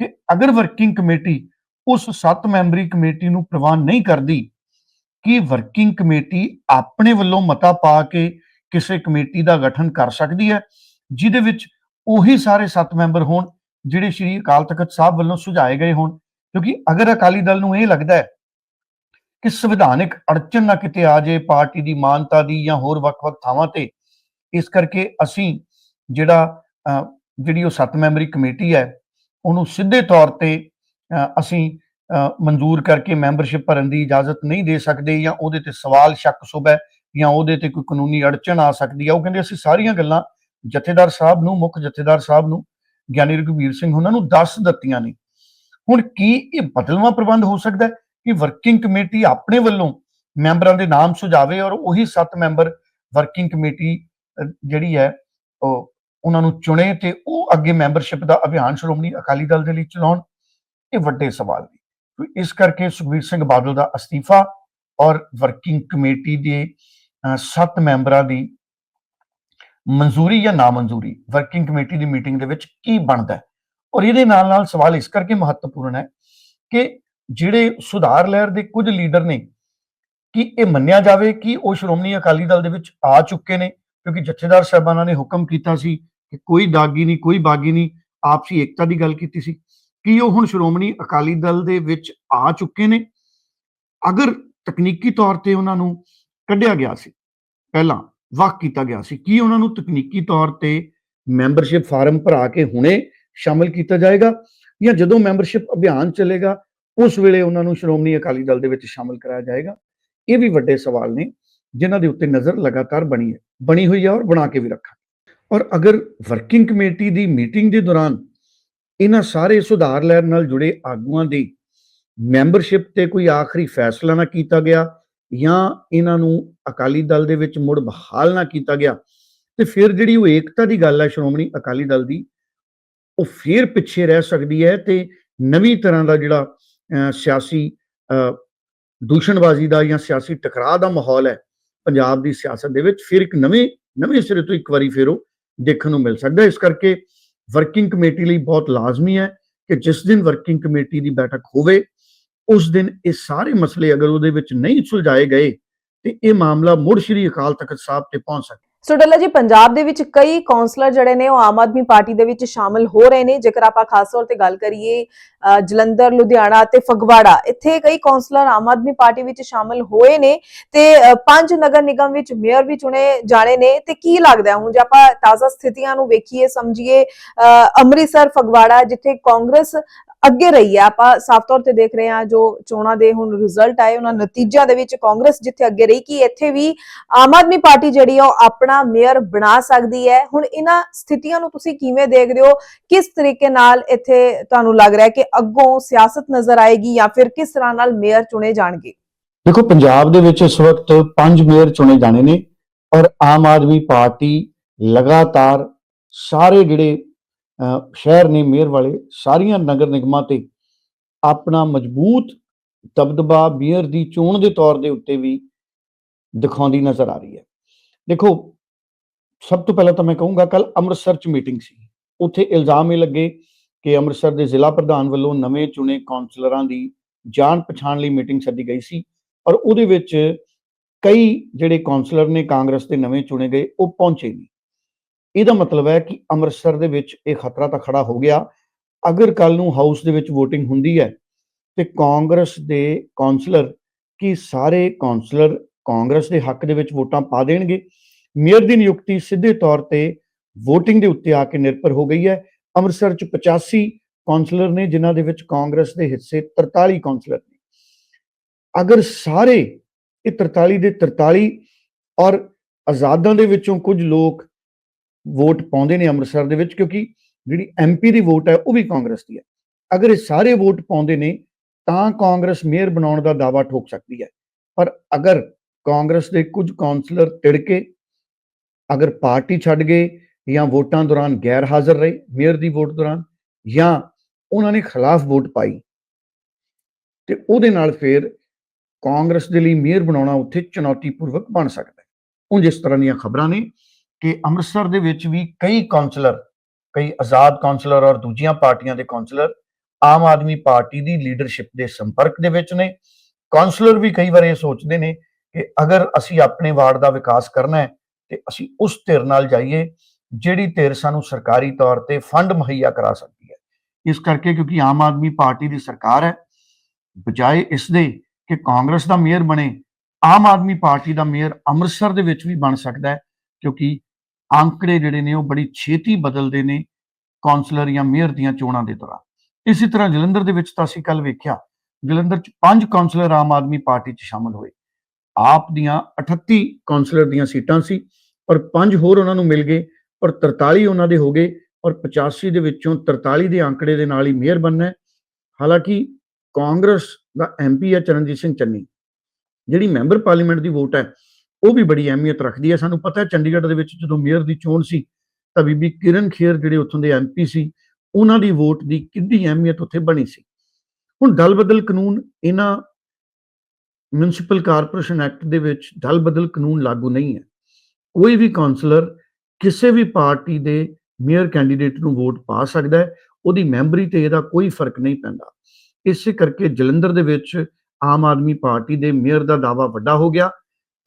ਕਿ ਅਗਰ ਵਰਕਿੰਗ ਕਮੇਟੀ ਉਸ 7 ਮੈਂਬਰੀ ਕਮੇਟੀ ਨੂੰ ਪ੍ਰਵਾਨ ਨਹੀਂ ਕਰਦੀ, ਕਿ ਵਰਕਿੰਗ ਕਮੇਟੀ ਆਪਣੇ ਵੱਲੋਂ ਮਤਾ ਪਾ ਕੇ ਕਿਸੇ ਕਮੇਟੀ ਦਾ ਗਠਨ ਕਰ ਸਕਦੀ ਹੈ, ਜਿਹਦੇ ਵਿੱਚ ਉਹੀ ਸਾਰੇ 7 ਮੈਂਬਰ ਹੋਣ, ਜਿਹੜੇ ਸ਼੍ਰੀ ਅਕਾਲ ਤਖਤ ਸਾਹਿਬ ਵੱਲੋਂ ਸੁਝਾਏ ਗਏ ਹੋਣ? ਕਿਉਂਕਿ ਅਗਰ ਅਕਾਲੀ ਦਲ ਨੂੰ ਇਹ ਲੱਗਦਾ ਹੈ ਕਿ ਸੰਵਿਧਾਨਿਕ ਅੜਚਨ ਨਾ ਕਿਤੇ ਆ ਜੇ ਪਾਰਟੀ ਦੀ ਮਾਨਤਾ ਦੀ ਜਾਂ ਹੋਰ ਵੱਖ-ਵੱਖ ਥਾਵਾਂ ਤੇ। ਇਸ ਕਰਕੇ ਅਸੀਂ ਜਿਹੜਾ ਜਿਹੜੀ ਉਹ 7 ਮੈਂਬਰੀ ਕਮੇਟੀ ਹੈ, ਉਹਨੂੰ ਸਿੱਧੇ ਤੌਰ ਤੇ ਅਸੀਂ ਮਨਜ਼ੂਰ ਕਰਕੇ ਮੈਂਬਰਸ਼ਿਪ ਭਰਨ ਦੀ ਇਜਾਜ਼ਤ ਨਹੀਂ ਦੇ ਸਕਦੇ ਜਾਂ ਉਹਦੇ ਤੇ ਸਵਾਲ ਸ਼ੱਕ ਸੁਭ ਜਾਂ ਉਹਦੇ ਤੇ ਕੋਈ ਕਾਨੂੰਨੀ ਅੜਚਨ ਆ ਸਕਦੀ ਹੈ ਉਹ ਕਹਿੰਦੇ ਅਸੀਂ ਸਾਰੀਆਂ ਗੱਲਾਂ ਜਥੇਦਾਰ ਸਾਹਿਬ ਨੂੰ, ਮੁੱਖ ਜਥੇਦਾਰ ਸਾਹਿਬ ਨੂੰ, ਗਿਆਨੀ ਰਘਵੀਰ ਸਿੰਘ ਉਹਨਾਂ ਨੂੰ ਦੱਸ ਦਿੱਤੀਆਂ ਨੇ। ਹੁਣ ਕੀ ਇਹ ਬਦਲਵਾਂ ਪ੍ਰਬੰਧ ਹੋ ਸਕਦਾ ਹੈ? ਕਿ ਵਰਕਿੰਗ ਕਮੇਟੀ ਆਪਣੇ ਵੱਲੋਂ ਮੈਂਬਰਾਂ ਦੇ ਨਾਮ ਸੁਝਾਵੇ ਔਰ ਉਹੀ 7 ਮੈਂਬਰ ਵਰਕਿੰਗ ਕਮੇਟੀ ਜਿਹੜੀ ਹੈ, ਉਹ ਉਹਨਾਂ ਨੂੰ ਚੁਣੇ ਤੇ ਉਹ ਅੱਗੇ ਮੈਂਬਰਸ਼ਿਪ ਦਾ ਅਭਿਆਨ ਸ਼੍ਰੋਮਣੀ ਅਕਾਲੀ ਦਲ ਦੇ ਲਈ ਚਲਾਉਣ, ਇਹ ਵੱਡੇ ਸਵਾਲ ਨੇ। ਇਸ ਕਰਕੇ ਸੁਖਬੀਰ ਸਿੰਘ ਬਾਦਲ ਦਾ ਅਸਤੀਫਾ ਔਰ ਵਰਕਿੰਗ ਕਮੇਟੀ ਦੇ 7 ਮੈਂਬਰਾਂ ਦੀ ਮਨਜ਼ੂਰੀ ਜਾਂ ਨਾ ਮਨਜ਼ੂਰੀ ਵਰਕਿੰਗ ਕਮੇਟੀ ਦੀ ਮੀਟਿੰਗ ਦੇ ਵਿੱਚ ਕੀ ਬਣਦਾ ਔਰ ਇਹਦੇ ਨਾਲ ਨਾਲ ਸਵਾਲ ਇਸ ਕਰਕੇ ਮਹੱਤਵਪੂਰਨ ਹੈ ਕਿ ਜਿਹੜੇ ਸੁਧਾਰ ਲਹਿਰ ਦੇ ਕੁਝ ਲੀਡਰ ਨੇ, ਕਿ ਇਹ ਮੰਨਿਆ ਜਾਵੇ ਕਿ ਉਹ ਸ਼੍ਰੋਮਣੀ ਅਕਾਲੀ ਦਲ ਦੇ ਵਿੱਚ ਆ ਚੁੱਕੇ ਨੇ? ਕਿਉਂਕਿ ਜਥੇਦਾਰ ਸਾਹਿਬਾਨਾਂ ਨੇ ਹੁਕਮ ਕੀਤਾ ਸੀ ਕਿ ਕੋਈ ਦਾਗੀ ਨਹੀਂ, ਕੋਈ ਬਾਗੀ ਨਹੀਂ, ਆਪਸੀ ਏਕਤਾ ਦੀ ਗੱਲ ਕੀਤੀ ਸੀ। ਕਿ ਉਹ ਹੁਣ ਸ਼੍ਰੋਮਣੀ ਅਕਾਲੀ ਦਲ ਦੇ ਵਿੱਚ ਆ ਚੁੱਕੇ ਨੇ? ਅਗਰ ਤਕਨੀਕੀ ਤੌਰ ਤੇ ਉਹਨਾਂ ਨੂੰ ਕੱਢਿਆ ਗਿਆ ਸੀ, ਪਹਿਲਾਂ ਵੱਖ ਕੀਤਾ ਗਿਆ ਸੀ, ਕੀ ਉਹਨਾਂ ਨੂੰ ਤਕਨੀਕੀ ਤੌਰ ਤੇ ਮੈਂਬਰਸ਼ਿਪ ਫਾਰਮ ਭਰਾ ਕੇ ਹੁਣੇ ਸ਼ਾਮਲ ਕੀਤਾ ਜਾਏਗਾ ਜਾਂ ਜਦੋਂ ਮੈਂਬਰਸ਼ਿਪ ਅਭਿਆਨ ਚੱਲੇਗਾ ਉਸ ਵੇਲੇ ਉਹਨਾਂ ਨੂੰ ਸ਼੍ਰੋਮਣੀ ਅਕਾਲੀ ਦਲ ਦੇ ਵਿੱਚ ਸ਼ਾਮਲ ਕਰਾਇਆ ਜਾਏਗਾ। ਇਹ ਵੀ ਵੱਡੇ ਸਵਾਲ ਨੇ, ਜਿਨ੍ਹਾਂ ਦੇ ਉੱਤੇ ਨਜ਼ਰ ਲਗਾਤਾਰ ਬਣੀ ਹੈ, ਬਣੀ ਹੋਈ ਹੈ ਔਰ ਬਣਾ ਕੇ ਵੀ ਰੱਖਾਂਗੇ। ਔਰ ਅਗਰ ਵਰਕਿੰਗ ਕਮੇਟੀ ਦੀ ਮੀਟਿੰਗ ਦੇ ਦੌਰਾਨ ਇਹਨਾਂ ਸਾਰੇ ਸੁਧਾਰ ਲਹਿਰ ਨਾਲ ਜੁੜੇ ਆਗੂਆਂ ਦੀ ਮੈਂਬਰਸ਼ਿਪ ਤੇ ਕੋਈ ਆਖਰੀ ਫੈਸਲਾ ਨਾ ਕੀਤਾ ਗਿਆ ਜਾਂ ਇਹਨਾਂ ਨੂੰ ਅਕਾਲੀ ਦਲ ਦੇ ਵਿੱਚ ਮੁੜ ਬਹਾਲ ਨਾ ਕੀਤਾ ਗਿਆ, ਤੇ ਫਿਰ ਜਿਹੜੀ ਉਹ ਏਕਤਾ ਦੀ ਗੱਲ ਹੈ ਸ਼੍ਰੋਮਣੀ ਅਕਾਲੀ ਦਲ ਦੀ, ਉਹ ਫਿਰ ਪਿੱਛੇ ਰਹਿ ਸਕਦੀ ਹੈ ਤੇ ਨਵੀਂ ਤਰ੍ਹਾਂ ਦਾ ਜਿਹੜਾ ਸਿਆਸੀ ਦੂਸ਼ਣਬਾਜ਼ੀ ਦਾ ਜਾਂ ਸਿਆਸੀ ਟਕਰਾਅ ਦਾ ਮਾਹੌਲ ਹੈ, ਪੰਜਾਬ ਦੀ ਸਿਆਸਤ ਦੇ ਵਿੱਚ ਫਿਰ ਇੱਕ ਨਵੇਂ ਨਵੇਂ ਸਿਰੇ ਤੋਂ ਇੱਕ ਵਾਰੀ ਫਿਰ ਉਹ ਦੇਖਣ ਨੂੰ ਮਿਲ ਸਕਦਾ ਇਸ ਕਰਕੇ ਵਰਕਿੰਗ ਕਮੇਟੀ ਲਈ ਬਹੁਤ ਲਾਜ਼ਮੀ ਹੈ ਕਿ ਜਿਸ ਦਿਨ ਵਰਕਿੰਗ ਕਮੇਟੀ ਦੀ ਬੈਠਕ ਹੋਵੇ, ਉਸ ਦਿਨ ਇਹ ਸਾਰੇ ਮਸਲੇ ਅਗਰ ਉਹਦੇ ਵਿੱਚ ਨਹੀਂ ਸੁਲਝਾਏ ਗਏ, ਤੇ ਇਹ ਮਾਮਲਾ ਮੁੜ ਸ਼੍ਰੀ ਅਕਾਲ ਤਖਤ ਸਾਹਿਬ ਤੇ ਪਹੁੰਚ ਸਕਦਾ ਸੋ ਜੀ ਪੰਜਾਬ ਦੇ ਵਿੱਚ ਕਈ ਕਾਉਂਸਲਰ ਜਿਹੜੇ ਨੇ ਉਹ ਆਮ ਆਦਮੀ ਪਾਰਟੀ ਦੇ ਵਿੱਚ ਸ਼ਾਮਲ ਹੋ ਰਹੇ ਨੇ। ਜੇਕਰ ਆਪਾਂ ਖਾਸ ਤੌਰ ਤੇ ਗੱਲ ਕਰੀਏ ਜਲੰਧਰ ਲੁਧਿਆਣਾ ਤੇ ਫਗਵਾੜਾ ਇੱਥੇ ਕਈ ਕਾਉਂਸਲਰ ਆਮ ਆਦਮੀ ਪਾਰਟੀ ਵਿੱਚ ਸ਼ਾਮਲ ਹੋਏ ਨੇ ਤੇ ਪੰਜ ਨਗਰ ਨਿਗਮ ਵਿੱਚ ਮੇਅਰ ਵੀ ਚੁਣੇ ਜਾਣੇ ਨੇ। ਤੇ ਕੀ ਲੱਗਦਾ ਹੁਣ ਜੇ ਆਪਾਂ ਤਾਜ਼ਾ ਸਥਿਤੀਆਂ ਨੂੰ ਵੇਖੀਏ ਸਮਝੀਏ ਅ, ਅੰਮ੍ਰਿਤਸਰ ਫਗਵਾੜਾ ਜਿੱਥੇ ਕਾਂਗਰਸ ਅੱਗੇ ਰਹੀ ਹੈ ਆਪਾਂ ਸਾਫ਼ ਤੌਰ ਤੇ ਦੇਖ ਰਹੇ ਹਾਂ ਜੋ ਚੋਣਾਂ ਦੇ ਹੁਣ ਰਿਜ਼ਲਟ ਆਏ, ਉਹਨਾਂ ਨਤੀਜਿਆਂ ਦੇ ਵਿੱਚ ਕਾਂਗਰਸ ਜਿੱਥੇ ਅੱਗੇ ਰਹੀ ਕਿ ਇੱਥੇ ਵੀ ਆਮ ਆਦਮੀ ਪਾਰਟੀ ਜਿਹੜੀ ਆ, ਉਹ ਆਪਣਾ ਮੇਅਰ ਬਣਾ ਸਕਦੀ ਹੈ। ਹੁਣ ਇਹਨਾਂ ਸਥਿਤੀਆਂ ਨੂੰ ਤੁਸੀਂ ਕਿਵੇਂ ਦੇਖਦੇ ਹੋ? ਕਿਸ ਤਰੀਕੇ ਨਾਲ ਇੱਥੇ ਤੁਹਾਨੂੰ ਲੱਗ ਰਿਹਾ ਕਿ ਅੱਗੋਂ ਸਿਆਸਤ ਨਜ਼ਰ ਆਏਗੀ ਜਾਂ ਫਿਰ ਕਿਸ ਤਰ੍ਹਾਂ ਨਾਲ ਮੇਅਰ ਚੁਣੇ ਜਾਣਗੇ? ਦੇਖੋ, ਪੰਜਾਬ ਦੇ ਵਿੱਚ ਇਸ ਵਕਤ ਪੰਜ ਮੇਅਰ ਚੁਣੇ ਜਾਣੇ ਨੇ ਔਰ ਆਮ ਆਦਮੀ ਪਾਰਟੀ ਲਗਾਤਾਰ ਸਾਰੇ ਜਿਹੜੇ ਸ਼ਹਿਰ ਨੇ ਮੇਅਰ ਵਾਲੇ ਸਾਰੀਆਂ ਨਗਰ ਨਿਗਮਾਂ ਤੇ ਆਪਣਾ ਮਜ਼ਬੂਤ ਦਬਦਬਾ ਮੇਅਰ ਦੀ ਚੋਣ ਦੇ ਤੌਰ ਦੇ ਉੱਤੇ ਵੀ ਦਿਖਾਉਂਦੀ ਨਜ਼ਰ ਆ ਰਹੀ ਹੈ। ਦੇਖੋ, ਸਭ ਤੋਂ ਪਹਿਲਾਂ ਤਾਂ ਮੈਂ ਕਹੂੰਗਾ ਕੱਲ ਅੰਮ੍ਰਿਤਸਰ ਚ ਮੀਟਿੰਗ ਸੀ। ਉੱਥੇ ਇਲਜ਼ਾਮ ਇਹ ਲੱਗੇ ਕਿ ਅੰਮ੍ਰਿਤਸਰ ਦੇ ਜ਼ਿਲ੍ਹਾ ਪ੍ਰਧਾਨ ਵੱਲੋਂ ਨਵੇਂ ਚੁਣੇ ਕਾਉਂਸਲਰਾਂ ਦੀ ਜਾਣ ਪਛਾਣ ਲਈ ਮੀਟਿੰਗ ਸੱਦੀ ਗਈ ਸੀ ਔਰ ਉਹਦੇ ਵਿੱਚ ਕਈ ਜਿਹੜੇ ਕਾਉਂਸਲਰ ਨੇ ਕਾਂਗਰਸ ਦੇ ਨਵੇਂ ਚੁਣੇ ਗਏ, ਉਹ ਪਹੁੰਚੇ ਨਹੀਂ। ਇਹਦਾ ਮਤਲਬ ਹੈ ਕਿ ਅੰਮ੍ਰਿਤਸਰ ਦੇ ਵਿੱਚ ਇਹ ਖਤਰਾ ਤਾਂ ਖੜਾ ਹੋ ਗਿਆ। ਅਗਰ ਕੱਲ ਨੂੰ ਹਾਊਸ ਦੇ ਵਿੱਚ VOTING ਹੁੰਦੀ ਹੈ, ਤੇ ਕਾਂਗਰਸ ਦੇ ਕਾਉਂਸਲਰ ਕੀ ਸਾਰੇ ਕਾਉਂਸਲਰ ਕਾਂਗਰਸ ਦੇ ਹੱਕ ਦੇ ਵਿੱਚ ਵੋਟਾਂ ਪਾ ਦੇਣਗੇ? ਮੇਅਰ ਦੀ ਨਿਯੁਕਤੀ ਸਿੱਧੇ ਤੌਰ ਤੇ VOTING ਦੇ ਉੱਤੇ ਆ ਕੇ ਨਿਰਭਰ ਹੋ ਗਈ ਹੈ। ਅੰਮ੍ਰਿਤਸਰ ਚ 85 ਕਾਉਂਸਲਰ ਨੇ, ਜਿਨ੍ਹਾਂ ਦੇ ਵਿੱਚ ਕਾਂਗਰਸ ਦੇ ਹਿੱਸੇ 43 ਕਾਉਂਸਲਰ ਨੇ। ਅਗਰ ਸਾਰੇ ਇਹ 43 ਦੇ 43 ਔਰ ਆਜ਼ਾਦਾਂ ਦੇ ਵਿੱਚੋਂ ਕੁਝ ਲੋਕ ਵੋਟ ਪਾਉਂਦੇ ਨੇ ਅੰਮ੍ਰਿਤਸਰ ਦੇ ਵਿੱਚ, ਕਿਉਂਕਿ ਜਿਹੜੀ ਐਮਪੀ ਦੀ ਵੋਟ ਹੈ, ਉਹ ਵੀ ਕਾਂਗਰਸ ਦੀ ਹੈ। ਅਗਰ ਇਹ ਸਾਰੇ ਵੋਟ ਪਾਉਂਦੇ ਨੇ, ਤਾਂ ਕਾਂਗਰਸ ਮੇਅਰ ਬਣਾਉਣ ਦਾ ਦਾਅਵਾ ਠੋਕ ਸਕਦੀ ਹੈ। ਪਰ ਅਗਰ ਕਾਂਗਰਸ ਦੇ ਕੁਝ ਕਾਉਂਸਲਰ ਤਿੜਕੇ, ਅਗਰ ਪਾਰਟੀ ਛੱਡ ਗਏ, ਜਾਂ ਵੋਟਾਂ ਦੌਰਾਨ ਗੈਰ ਹਾਜ਼ਰ ਰਹੇ ਮੇਅਰ ਦੀ ਵੋਟ ਦੌਰਾਨ, ਜਾਂ ਉਹਨਾਂ ਨੇ ਖਿਲਾਫ ਵੋਟ ਪਾਈ, ਤੇ ਉਹਦੇ ਨਾਲ ਫਿਰ ਕਾਂਗਰਸ ਦੇ ਲਈ ਮੇਅਰ ਬਣਾਉਣਾ ਉੱਥੇ ਚੁਣੌਤੀਪੂਰਵਕ ਬਣ ਸਕਦਾ ਹੈ। ਉਹ ਜਿਸ ਤਰ੍ਹਾਂ ਦੀਆਂ ਖਬਰਾਂ ਨੇ। ਕਿ ਅੰਮ੍ਰਿਤਸਰ ਦੇ ਵਿੱਚ ਵੀ ਕਈ ਕਾਉਂਸਲਰ ਕਈ ਆਜ਼ਾਦ ਕਾਉਂਸਲਰ ਔਰ ਦੂਜੀਆਂ ਪਾਰਟੀਆਂ ਦੇ ਕਾਉਂਸਲਰ ਆਮ ਆਦਮੀ ਪਾਰਟੀ ਦੀ ਲੀਡਰਸ਼ਿਪ ਦੇ ਸੰਪਰਕ ਦੇ ਵਿੱਚ ਨੇ। ਕਾਉਂਸਲਰ ਵੀ ਕਈ ਵਾਰ ਇਹ ਸੋਚਦੇ ਨੇ ਕਿ ਅਗਰ ਅਸੀਂ ਆਪਣੇ ਵਾਰਡ ਦਾ ਵਿਕਾਸ ਕਰਨਾ ਹੈ, ਤੇ ਅਸੀਂ ਉਸ ਧਿਰ ਨਾਲ ਜਾਈਏ ਜਿਹੜੀ ਧਿਰ ਸਾਨੂੰ ਸਰਕਾਰੀ ਤੌਰ ਤੇ ਫੰਡ ਮੁਹੱਈਆ ਕਰਾ ਸਕਦੀ ਹੈ। ਇਸ ਕਰਕੇ ਕਿਉਂਕਿ ਆਮ ਆਦਮੀ ਪਾਰਟੀ ਦੀ ਸਰਕਾਰ ਹੈ, ਬਜਾਏ ਇਸ ਦੇ ਕਿ ਕਾਂਗਰਸ ਦਾ ਮੇਅਰ ਬਣੇ, ਆਮ ਆਦਮੀ ਪਾਰਟੀ ਦਾ ਮੇਅਰ ਅੰਮ੍ਰਿਤਸਰ ਦੇ ਵਿੱਚ ਵੀ ਬਣ ਸਕਦਾ ਹੈ, ਕਿਉਂਕਿ ਅੰਕੜੇ ਜਿਹੜੇ ਨੇ ਉਹ ਬੜੀ ਛੇਤੀ ਬਦਲਦੇ ਨੇ ਕਾਉਂਸਲਰ ਜਾਂ ਮੇਅਰ ਦੀਆਂ ਚੋਣਾਂ ਦੇ ਦੌਰਾਨ। ਇਸੇ ਤਰ੍ਹਾਂ ਜਲੰਧਰ ਦੇ ਵਿੱਚ ਤਾਂ ਅਸੀਂ ਕੱਲ ਵੇਖਿਆ, ਜਲੰਧਰ 'ਚ ਪੰਜ ਕਾਉਂਸਲਰ ਆਮ ਆਦਮੀ ਪਾਰਟੀ 'ਚ ਸ਼ਾਮਲ ਹੋਏ। ਆਪ ਦੀਆਂ 38 ਕਾਉਂਸਲਰ ਦੀਆਂ ਸੀਟਾਂ ਸੀ, ਪਰ ਪੰਜ ਹੋਰ ਉਹਨਾਂ ਨੂੰ ਮਿਲ ਗਏ, ਪਰ 43 ਉਹਨਾਂ ਦੇ ਹੋ ਗਏ, ਔਰ 85 ਦੇ ਵਿੱਚੋਂ 43 ਦੇ ਅੰਕੜੇ ਦੇ ਨਾਲ ਹੀ ਮੇਅਰ ਬਣਨਾ ਹਾਲਾਂਕਿ ਕਾਂਗਰਸ ਦਾ ਐਮਪੀ ਹੈ ਚਰਨਜੀਤ ਸਿੰਘ ਚੰਨੀ, ਜਿਹੜੀ ਮੈਂਬਰ ਪਾਰਲੀਮੈਂਟ ਦੀ ਵੋਟ ਹੈ ਉਹ ਵੀ ਬੜੀ ਅਹਿਮੀਅਤ ਰੱਖਦੀ ਹੈ। ਸਾਨੂੰ ਪਤਾ ਹੈ ਚੰਡੀਗੜ੍ਹ ਦੇ ਵਿੱਚ ਜਦੋਂ ਮੇਅਰ ਦੀ ਚੋਣ ਸੀ ਤਾਂ ਬੀਬੀ ਕਿਰਨ ਖੇਰ ਜਿਹੜੇ ਉੱਥੋਂ ਦੇ ਐਮਪੀ ਸੀ, ਉਹਨਾਂ ਦੀ ਵੋਟ ਦੀ ਕਿੰਨੀ ਅਹਿਮੀਅਤ ਉੱਥੇ ਬਣੀ ਸੀ। ਹੁਣ ਦਲ ਬਦਲ ਕਾਨੂੰਨ ਇਹਨਾਂ ਮਿਊਨਿਸਪਲ ਕਾਰਪੋਰੇਸ਼ਨ ਐਕਟ ਦੇ ਵਿੱਚ ਦਲ ਬਦਲ ਕਾਨੂੰਨ ਲਾਗੂ ਨਹੀਂ ਹੈ। ਕੋਈ ਵੀ ਕਾਉਂਸਲਰ ਕਿਸੇ ਵੀ ਪਾਰਟੀ ਦੇ ਮੇਅਰ ਕੈਂਡੀਡੇਟ ਨੂੰ ਵੋਟ ਪਾ ਸਕਦਾ ਹੈ, ਉਹਦੀ ਮੈਂਬਰੀ ਤੇ ਇਹਦਾ ਕੋਈ ਫ਼ਰਕ ਨਹੀਂ ਪੈਂਦਾ। ਇਸੇ ਕਰਕੇ ਜਲੰਧਰ ਦੇ ਵਿੱਚ ਆਮ ਆਦਮੀ ਪਾਰਟੀ ਦੇ ਮੇਅਰ ਦਾ ਦਾਵਾ ਵੱਡਾ ਹੋ ਗਿਆ।